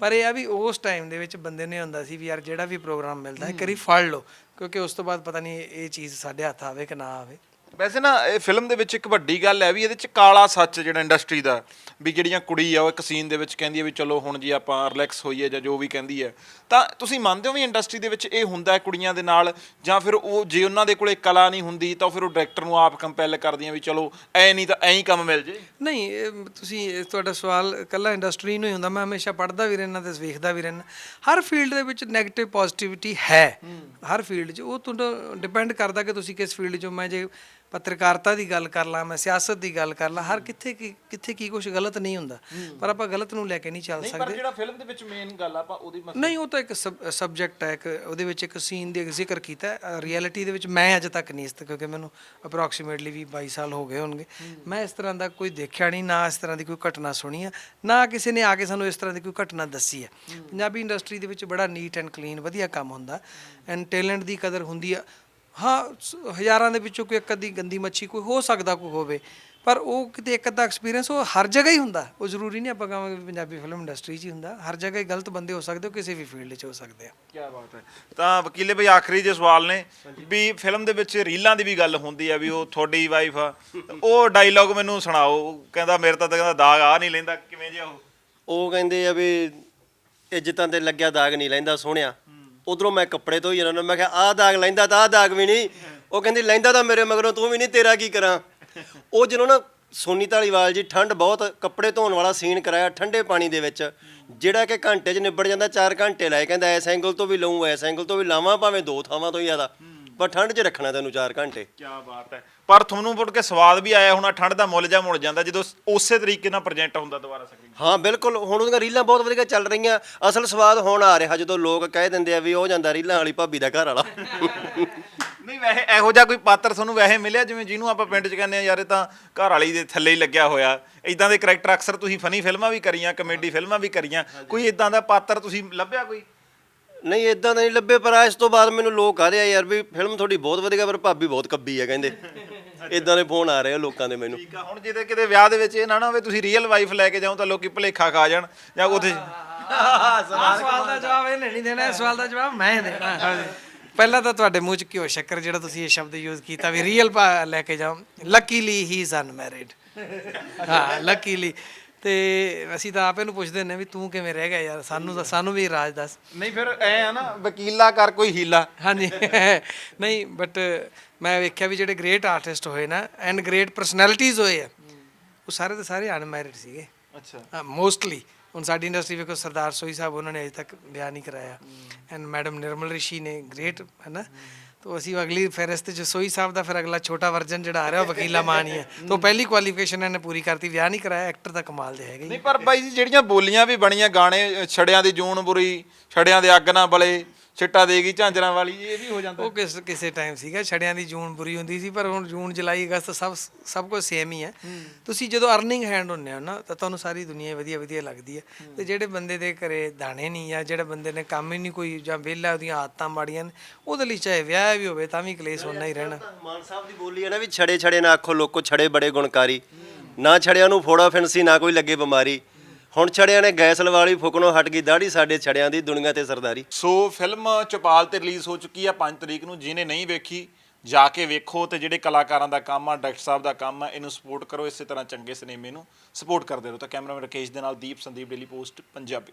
ਪਰ ਇਹ ਆ ਵੀ ਉਸ ਟਾਈਮ ਦੇ ਵਿੱਚ ਬੰਦੇ ਨੇ ਹੁੰਦਾ ਸੀ ਵੀ ਯਾਰ ਜਿਹੜਾ ਵੀ ਪ੍ਰੋਗਰਾਮ ਮਿਲਦਾ ਹੈ ਕਰੀ ਫੜ ਲਓ ਕਿਉਂਕਿ ਉਸ ਤੋਂ ਬਾਅਦ ਪਤਾ ਨਹੀਂ ਇਹ ਚੀਜ਼ ਸਾਡੇ ਹੱਥ ਆਵੇ ਕਿ ਨਾ ਆਵੇ। ਵੈਸੇ ਨਾ, ਇਹ ਫਿਲਮ ਦੇ ਵਿੱਚ ਇੱਕ ਵੱਡੀ ਗੱਲ ਹੈ ਵੀ ਇਹਦੇ ਚ ਕਾਲਾ ਸੱਚ ਜਿਹੜਾ ਇੰਡਸਟਰੀ ਦਾ, ਵੀ ਜਿਹੜੀਆਂ ਕੁੜੀ ਆ, ਉਹ ਇੱਕ ਸੀਨ ਦੇ ਵਿੱਚ ਕਹਿੰਦੀ ਹੈ ਵੀ ਚਲੋ ਹੁਣ ਜੀ ਆਪਾਂ ਰਿਲੈਕਸ ਹੋਈਏ ਜਾਂ ਜੋ ਵੀ ਕਹਿੰਦੀ ਹੈ। ਤਾਂ ਤੁਸੀਂ ਮੰਨਦੇ ਹੋ ਵੀ ਇੰਡਸਟਰੀ ਦੇ ਵਿੱਚ ਇਹ ਹੁੰਦਾ ਹੈ ਕੁੜੀਆਂ ਦੇ ਨਾਲ, ਜਾਂ ਫਿਰ ਉਹ ਜੇ ਉਹਨਾਂ ਦੇ ਕੋਲੇ ਕਲਾ ਨਹੀਂ ਹੁੰਦੀ, ਤਾਂ ਫਿਰ ਉਹ ਡਾਇਰੈਕਟਰ ਨੂੰ ਆਪ ਕੰਪੈਲ ਕਰਦੀਆਂ ਵੀ ਚਲੋ ਐ ਨਹੀਂ ਤਾਂ ਐਂ ਹੀ ਕੰਮ ਮਿਲ ਜੇ? ਨਹੀਂ, ਇਹ ਤੁਸੀਂ, ਇਹ ਤੁਹਾਡਾ ਸਵਾਲ ਕੱਲਾ ਇੰਡਸਟਰੀ ਨੂੰ ਹੀ ਹੁੰਦਾ, ਮੈਂ ਹਮੇਸ਼ਾ ਪੜ੍ਹਦਾ ਵੀ ਰਹਿਣਾ ਤੇ ਵੇਖਦਾ ਵੀ ਰਹਿਣਾ ਹਰ ਫੀਲਡ ਦੇ ਵਿੱਚ 네ਗੇਟਿਵ ਪੋਜ਼ਿਟਿਵਿਟੀ ਹੈ। ਹਰ ਫੀਲਡ 'ਚ, ਉਹ ਤੁਹਾਡਾ ਡਿਪੈਂਡ ਕਰਦਾ ਕਿ ਤੁਸੀਂ ਕਿਸ ਫੀਲਡ 'ਚੋਂ, ਮੈਂ ਜੇ ਪੱਤਰਕਾਰਤਾ ਦੀ ਗੱਲ ਕਰ ਲਾਂ ਮੈਂ ਸਿਆਸਤ ਦੀ ਗੱਲ ਕਰ ਲਾਂ ਹਰ ਕਿੱਥੇ ਕੀ ਕਿੱਥੇ ਕੀ ਕੁਝ ਗਲਤ ਨਹੀਂ ਹੁੰਦਾ। ਪਰ ਆਪਾਂ ਗਲਤ ਨੂੰ ਲੈ ਕੇ ਨਹੀਂ ਚੱਲ ਪਰ ਸਕਦੇ। ਜਿਹੜਾ ਫਿਲਮ ਦੇ ਵਿੱਚ ਮੇਨ ਗੱਲ ਆ ਆਪਾਂ ਉਹਦੀ ਮਸ- ਨਹੀਂ ਉਹ ਤਾਂ ਇੱਕ ਸਬਜੈਕਟ ਹੈ ਇੱਕ ਉਹਦੇ ਵਿੱਚ ਇੱਕ ਸੀਨ ਦੇ ਜ਼ਿਕਰ ਕੀਤਾ ਹੈ। ਰਿਐਲਿਟੀ ਦੇ ਵਿੱਚ ਮੈਂ ਅਜੇ ਤੱਕ ਨਹੀਂ ਇਸ ਤੱਕ ਕਿਉਂਕਿ ਮੈਨੂੰ ਅਪਰੋਕਸੀਮੇਟਲੀ ਵੀ 22 ਸਾਲ ਹੋ ਗਏ ਹੋਣਗੇ। ਮੈਂ ਇਸ ਤਰ੍ਹਾਂ ਦਾ ਕੋਈ ਦੇਖਿਆ ਨਹੀਂ ਨਾ ਇਸ ਤਰ੍ਹਾਂ ਦੀ ਕੋਈ ਘਟਨਾ ਸੁਣੀ ਆ ਨਾ ਕਿਸੇ ਨੇ ਆ ਕੇ ਸਾਨੂੰ ਇਸ ਤਰ੍ਹਾਂ ਦੀ ਕੋਈ ਘਟਨਾ ਦੱਸੀ ਹੈ। ਪੰਜਾਬੀ ਇੰਡਸਟਰੀ ਦੇ ਵਿੱਚ ਬੜਾ ਨੀਟ ਐਂਡ ਕਲੀਨ ਵਧੀਆ ਕੰਮ ਹੁੰਦਾ। ਐਂਡ ਟੈਲੈਂਟ ਦੀ ਕਦਰ ਹੁੰਦੀ ਆ। ਹਾਂ ਸ- ਹਜ਼ਾਰਾਂ ਦੇ ਵਿੱਚੋਂ ਕੋਈ ਇੱਕ ਅੱਧੀ ਗੰਦੀ ਮੱਛੀ ਕੋਈ ਹੋ ਸਕਦਾ ਕੋਈ ਹੋਵੇ ਪਰ ਉਹ ਕਿਤੇ ਇੱਕ ਅੱਧਾ ਐਕਸਪੀਰੀਅੰਸ ਉਹ ਹਰ ਜਗ੍ਹਾ ਹੀ ਹੁੰਦਾ। ਉਹ ਜ਼ਰੂਰੀ ਨਹੀਂ ਆਪਾਂ ਕਹਾਂਗੇ ਵੀ ਪੰਜਾਬੀ ਫਿਲਮ ਇੰਡਸਟਰੀ 'ਚ ਹੀ ਹੁੰਦਾ। ਹਰ ਜਗ੍ਹਾ ਹੀ ਗਲਤ ਬੰਦੇ ਹੋ ਸਕਦੇ ਹੋ ਕਿਸੇ ਵੀ ਫੀਲਡ 'ਚ ਹੋ ਸਕਦੇ ਆ। ਕੀ ਬਾਤ ਹੈ। ਤਾਂ ਵਕੀਲੇ ਭਾਈ ਆਖਰੀ ਜੇ ਸਵਾਲ ਨੇ ਵੀ ਫਿਲਮ ਦੇ ਵਿੱਚ ਰੀਲਾਂ ਦੀ ਵੀ ਗੱਲ ਹੁੰਦੀ ਆ ਵੀ ਉਹ ਤੁਹਾਡੀ ਵਾਈਫ ਆ। ਉਹ ਡਾਇਲੌਗ ਮੈਨੂੰ ਸੁਣਾਓ। ਕਹਿੰਦਾ ਮੇਰੇ ਤਾਂ ਕਹਿੰਦਾ ਦਾਗ ਆ ਨਹੀਂ ਲੈਂਦਾ। ਕਿਵੇਂ ਜਿਹਾ ਉਹ? ਉਹ ਕਹਿੰਦੇ ਆ ਵੀ ਇੱਜ਼ਤਾਂ ਤੇ ਲੱਗਿਆ ਦਾਗ ਨਹੀਂ ਲੈਂਦਾ ਸੋਹਣਿਆ। ਉਧਰੋਂ ਮੈਂ ਕੱਪੜੇ ਧੋਈ ਜਾਂਦਾ, ਮੈਂ ਕਿਹਾ, ਆਹ ਦਾਗ ਲੈਂਦਾ ਤਾਂ ਆਹ ਦਾਗ ਵੀ ਨਹੀਂ। ਉਹ ਕਹਿੰਦੀ, ਲੈਂਦਾ ਤਾਂ ਮੇਰੇ ਮਗਰੋਂ, ਤੂੰ ਵੀ ਨਹੀਂ, ਤੇਰਾ ਕੀ ਕਰਾਂ? ਉਹ ਜਦੋਂ ਨਾ ਸੋਨੀ ਢਾਲੀਵਾਲ ਜੀ ਠੰਡ ਬਹੁਤ, ਕੱਪੜੇ ਧੋਣ ਵਾਲਾ ਸੀਨ ਕਰਾਇਆ ਠੰਡੇ ਪਾਣੀ ਦੇ ਵਿੱਚ, ਜਿਹੜਾ ਕਿ ਘੰਟੇ 'ਚ ਨਿਬੜ ਜਾਂਦਾ 4 ਘੰਟੇ ਲਾਏ ਕਹਿੰਦਾ ਐਸ ਐਂਗਲ ਤੋਂ ਵੀ ਲਊਂ ਐਸ ਐਂਗਲ ਤੋਂ ਵੀ ਲਾਵਾਂ, ਭਾਵੇਂ ਦੋ ਥਾਵਾਂ ਤੋਂ ਹੀ ਜ਼ਿਆਦਾ, ਪਰ ਠੰਡ 'ਚ ਰੱਖਣਾ ਤੈਨੂੰ 4 ਘੰਟੇ। ਕੀ ਬਾਤ ਹੈ। ਪਰ ਤੁਹਾਨੂੰ ਮੁੜ ਕੇ ਸਵਾਦ ਵੀ ਆਇਆ ਹੋਣਾ ਠੰਡ ਦਾ ਮੁੱਲ ਜਾ ਮੁੜ ਜਾਂਦਾ ਜਦੋਂ ਉਸੇ ਤਰੀਕੇ ਨਾਲ ਪ੍ਰੈਜੈਂਟ ਹੁੰਦਾ ਦੁਬਾਰਾ ਸਕਰੀਨ। ਹਾਂ ਬਿਲਕੁਲ ਹੁਣ ਉਹਦੀਆਂ ਰੀਲਾਂ ਬਹੁਤ ਵਧੀਆ ਚੱਲ ਰਹੀਆਂ ਅਸਲ ਸਵਾਦ ਹੁਣ ਆ ਰਿਹਾ ਜਦੋਂ ਲੋਕ ਕਹਿ ਦਿੰਦੇ ਆ ਵੀ ਉਹ ਜਾਂਦਾ ਰੀਲਾਂ ਵਾਲੀ ਭਾਬੀ ਦਾ ਘਰ ਵਾਲਾ। ਨਹੀਂ ਵੈਸੇ ਇਹੋ ਜਿਹਾ ਕੋਈ ਪਾਤਰ ਤੁਹਾਨੂੰ ਵੈਸੇ ਮਿਲਿਆ ਜਿਵੇਂ ਜਿਹਨੂੰ ਆਪਾਂ ਪਿੰਡ 'ਚ ਕਹਿੰਦੇ ਆ ਯਾਰ ਇਹ ਤਾਂ ਘਰ ਵਾਲੀ ਦੇ ਥੱਲੇ ਹੀ ਲੱਗਿਆ ਹੋਇਆ। ਇਦਾਂ ਦੇ ਕਰੈਕਟਰ ਅਕਸਰ ਤੁਸੀਂ ਫਨੀ ਫਿਲਮਾਂ ਵੀ ਕਰੀਆਂ ਕਮੇਡੀ ਫਿਲਮਾਂ ਵੀ ਕਰੀਆਂ ਕੋਈ ਇਦਾਂ ਦਾ ਪਾਤਰ ਤੁਸੀਂ ਲੱਭਿਆ ਕੋਈ? ਨਹੀਂ ਇਦਾਂ ਦਾ ਨਹੀਂ ਲੱਭੇ ਪਰ ਇਸ ਤੋਂ ਬਾਅਦ ਮੈਨੂੰ ਲੋਕ ਆ ਰਹੇ ਆ ਯਾਰ ਵੀ ਫਿਲਮ ਤੁਹਾਡੀ ਬਹੁਤ ਵਧੀਆ ਪਰ ਭਾਬੀ ਬਹੁਤ ਕੱਬੀ ਆ ਕਹਿੰਦੇ। ਇਦਾਂ ਦੇ ਫੋਨ ਆ ਰਹੇ ਆ ਲੋਕਾਂ ਦੇ ਮੈਨੂੰ। ਠੀਕ ਆ ਹੁਣ ਜਿਹਦੇ ਕਿਤੇ ਵਿਆਹ ਦੇ ਵਿੱਚ ਇਹ ਨਾ ਨਾ ਹੋਵੇ ਤੁਸੀਂ ਰੀਅਲ ਵਾਈਫ ਲੈ ਕੇ ਜਾਓ ਤਾਂ ਲੋਕੀ ਭੁਲੇਖਾ ਖਾ ਜਾਣ ਜਾਂ ਆਹ ਸਵਾਲ ਦਾ ਜਵਾਬ ਇਹਨੇ ਨਹੀਂ ਦੇਣਾ ਇਸ ਸਵਾਲ ਦਾ ਜਵਾਬ ਮੈਂ ਦੇਣਾ। ਪਹਿਲਾਂ ਤਾਂ ਤੁਹਾਡੇ ਮੂੰਹ ਚ ਘਿਓ ਸ਼ੱਕਰ ਜਿਹੜਾ ਤੁਸੀਂ ਇਹ ਸ਼ਬਦ ਯੂਜ਼ ਕੀਤਾ ਵੀ ਰੀਅਲ ਲੈ ਕੇ ਜਾਓ। ਲੱਕੀਲੀ ਹੀ ਇਜ਼ ਅਨਮੈਰਿਡ ਹਾਂ ਲੱਕੀਲੀ ਤੇ ਅਸੀਂ ਤਾਂ ਆਪੇ ਨੂੰ ਪੁੱਛਦੇ ਨੇ ਵੀ ਤੂੰ ਕਿਵੇਂ ਰਹਿ ਗਿਆ ਯਾਰ? ਸਾਨੂੰ ਤਾਂ ਸਾਨੂੰ ਵੀ ਰਾਜ ਦੱਸ। ਨਹੀਂ ਫਿਰ ਐ ਆ ਨਾ ਵਕੀਲਾ ਕਰ ਕੋਈ ਹੀਲਾ। ਹਾਂਜੀ। ਨਹੀਂ ਬਟ ਮੈਂ ਵੇਖਿਆ ਵੀ ਜਿਹੜੇ ਗ੍ਰੇਟ ਆਰਟਿਸਟ ਹੋਏ ਨਾ ਐਂਡ ਗ੍ਰੇਟ ਪਰਸਨੈਲਿਟੀਜ਼ ਹੋਏ ਆ ਉਹ ਸਾਰੇ ਦੇ ਸਾਰੇ ਅਨਮੈਰਿਡ ਸੀਗੇ। ਅੱਛਾ। ਮੋਸਟਲੀ ਹੁਣ ਸਾਡੀ ਇੰਡਸਟਰੀ ਵੇਖੋ ਸਰਦਾਰ ਸੋਈ ਸਾਹਿਬ ਉਹਨਾਂ ਨੇ ਅਜੇ ਤੱਕ ਵਿਆਹ ਨਹੀਂ ਕਰਾਇਆ। ਐਂਡ ਮੈਡਮ ਨਿਰਮਲ ਰਿਸ਼ੀ ਨੇ ਗ੍ਰੇਟ ਹੈ ਨਾ? ਤੋ ਅਸੀਂ ਅਗਲੀ ਫਹਿਰਿਸਤ ਚ ਸੋਈ ਸਾਹਿਬ ਦਾ ਫਿਰ ਅਗਲਾ ਛੋਟਾ ਵਰਜਨ ਜਿਹੜਾ ਆ ਰਿਹਾ ਉਹ ਵਕੀਲਾ ਮਾਨ ਹੀ ਹੈ ਤੋ ਪਹਿਲੀ ਕੁਆਲੀਫਿਕੇਸ਼ਨ ਇਹਨੇ ਪੂਰੀ ਕਰਤੀ ਵਿਆਹ ਨਹੀਂ ਕਰਾਇਆ ਐਕਟਰ ਦਾ ਕਮਾਲ ਦੇ ਹੈਗੇ। ਨਹੀਂ ਪਰ ਬਾਈ ਜੀ ਜਿਹੜੀਆਂ ਬੋਲੀਆਂ ਵੀ ਬਣੀਆਂ ਗਾਣੇ ਛੜਿਆਂ ਦੀ ਜੂਨ ਬੁਰੀ ਛੜਿਆਂ ਦੇ ਅੱਗ ਨਾ ਬਲੇ ਛਿੱਟਾ ਦੇਗੀ ਝਾਂਜਰਾਂ ਵਾਲੀ ਇਹ ਵੀ ਹੋ ਜਾਂਦਾ। ਉਹ ਕਿਸ ਕਿਸੇ ਟਾਈਮ ਸੀਗਾ ਛੜਿਆਂ ਦੀ ਜੂਨ ਬੁਰੀ ਹੁੰਦੀ ਸੀ ਪਰ ਹੁਣ ਜੂਨ ਜੁਲਾਈ ਅਗਸਤ ਸਭ ਸਭ ਕੁਝ ਸੇਮ ਹੀ ਹੈ। ਤੁਸੀਂ ਜਦੋਂ ਅਰਨਿੰਗ ਹੈਂਡ ਹੁੰਨੇ ਹੋ ਨਾ ਤਾਂ ਤੁਹਾਨੂੰ ਸਾਰੀ ਦੁਨੀਆ ਹੀ ਵਧੀਆ ਵਧੀਆ ਲੱਗਦੀ ਹੈ। ਤੇ ਜਿਹੜੇ ਬੰਦੇ ਦੇ ਘਰੇ ਦਾਣੇ ਨਹੀਂ ਜਾਂ ਜਿਹੜੇ ਬੰਦੇ ਨੇ ਕੰਮ ਹੀ ਨਹੀਂ ਕੋਈ ਜਾਂ ਵਿਹਲਾ ਉਹਦੀਆਂ ਆਦਤਾਂ ਮਾੜੀਆਂ ਨੇ ਉਹਦੇ ਲਈ ਚਾਹੇ ਵਿਆਹ ਵੀ ਹੋਵੇ ਤਾਂ ਵੀ ਕਲੇਸ਼ ਹੋਣਾ ਹੀ ਰਹਿਣਾ। ਮਾਨ ਸਾਹਿਬ ਦੀ ਬੋਲੀ ਹੈ ਨਾ ਵੀ ਛੜੇ ਛੜੇ ਨਾ ਆਖੋ ਲੋਕੋ ਛੜੇ ਬੜੇ ਗੁਣਕਾਰੀ। ਨਾ ਛੜਿਆਂ ਨੂੰ ਫੋੜਾ ਫਿੰਸੀ ਨਾ ਕੋਈ ਲੱਗੇ ਬਿਮਾਰੀ। ਹੁਣ ਛੜਿਆਂ ਨੇ ਗੈਸ ਲਵਾ ਲਈ ਫੁਕਣੋਂ ਹਟ ਗਈ ਦਾੜੀ ਸਾਡੇ ਛੜਿਆਂ ਦੀ ਦੁਨੀਆ ਤੇ ਸਰਦਾਰੀ। ਸੋ ਫਿਲਮ ਚਪਾਲ ਤੇ ਰਿਲੀਜ਼ ਹੋ ਚੁੱਕੀ ਆ 5 ਤਰੀਕ ਨੂੰ, ਜਿਹਨੇ ਨਹੀਂ ਵੇਖੀ, ਜਾ ਕੇ ਵੇਖੋ ਤੇ ਜਿਹੜੇ ਕਲਾਕਾਰਾਂ ਦਾ ਕੰਮ ਆ ਡਾਇਰੈਕਟਰ ਸਾਹਿਬ ਦਾ ਕੰਮ ਆ, ਇਹਨੂੰ ਸਪੋਰਟ ਕਰੋ ਇਸੇ ਤਰ੍ਹਾਂ ਚੰਗੇ ਸਿਨੇਮੇ ਨੂੰ ਸਪੋਰਟ ਕਰਦੇ ਰਹੋ। ਤਾਂ ਕੈਮਰਾਮੈਨ ਰਕੇਸ਼ ਦੇ ਨਾਲ ਦੀਪ ਸੰਦੀਪ ਡੇਲੀ ਪੋਸਟ, ਪੰਜਾਬੀ।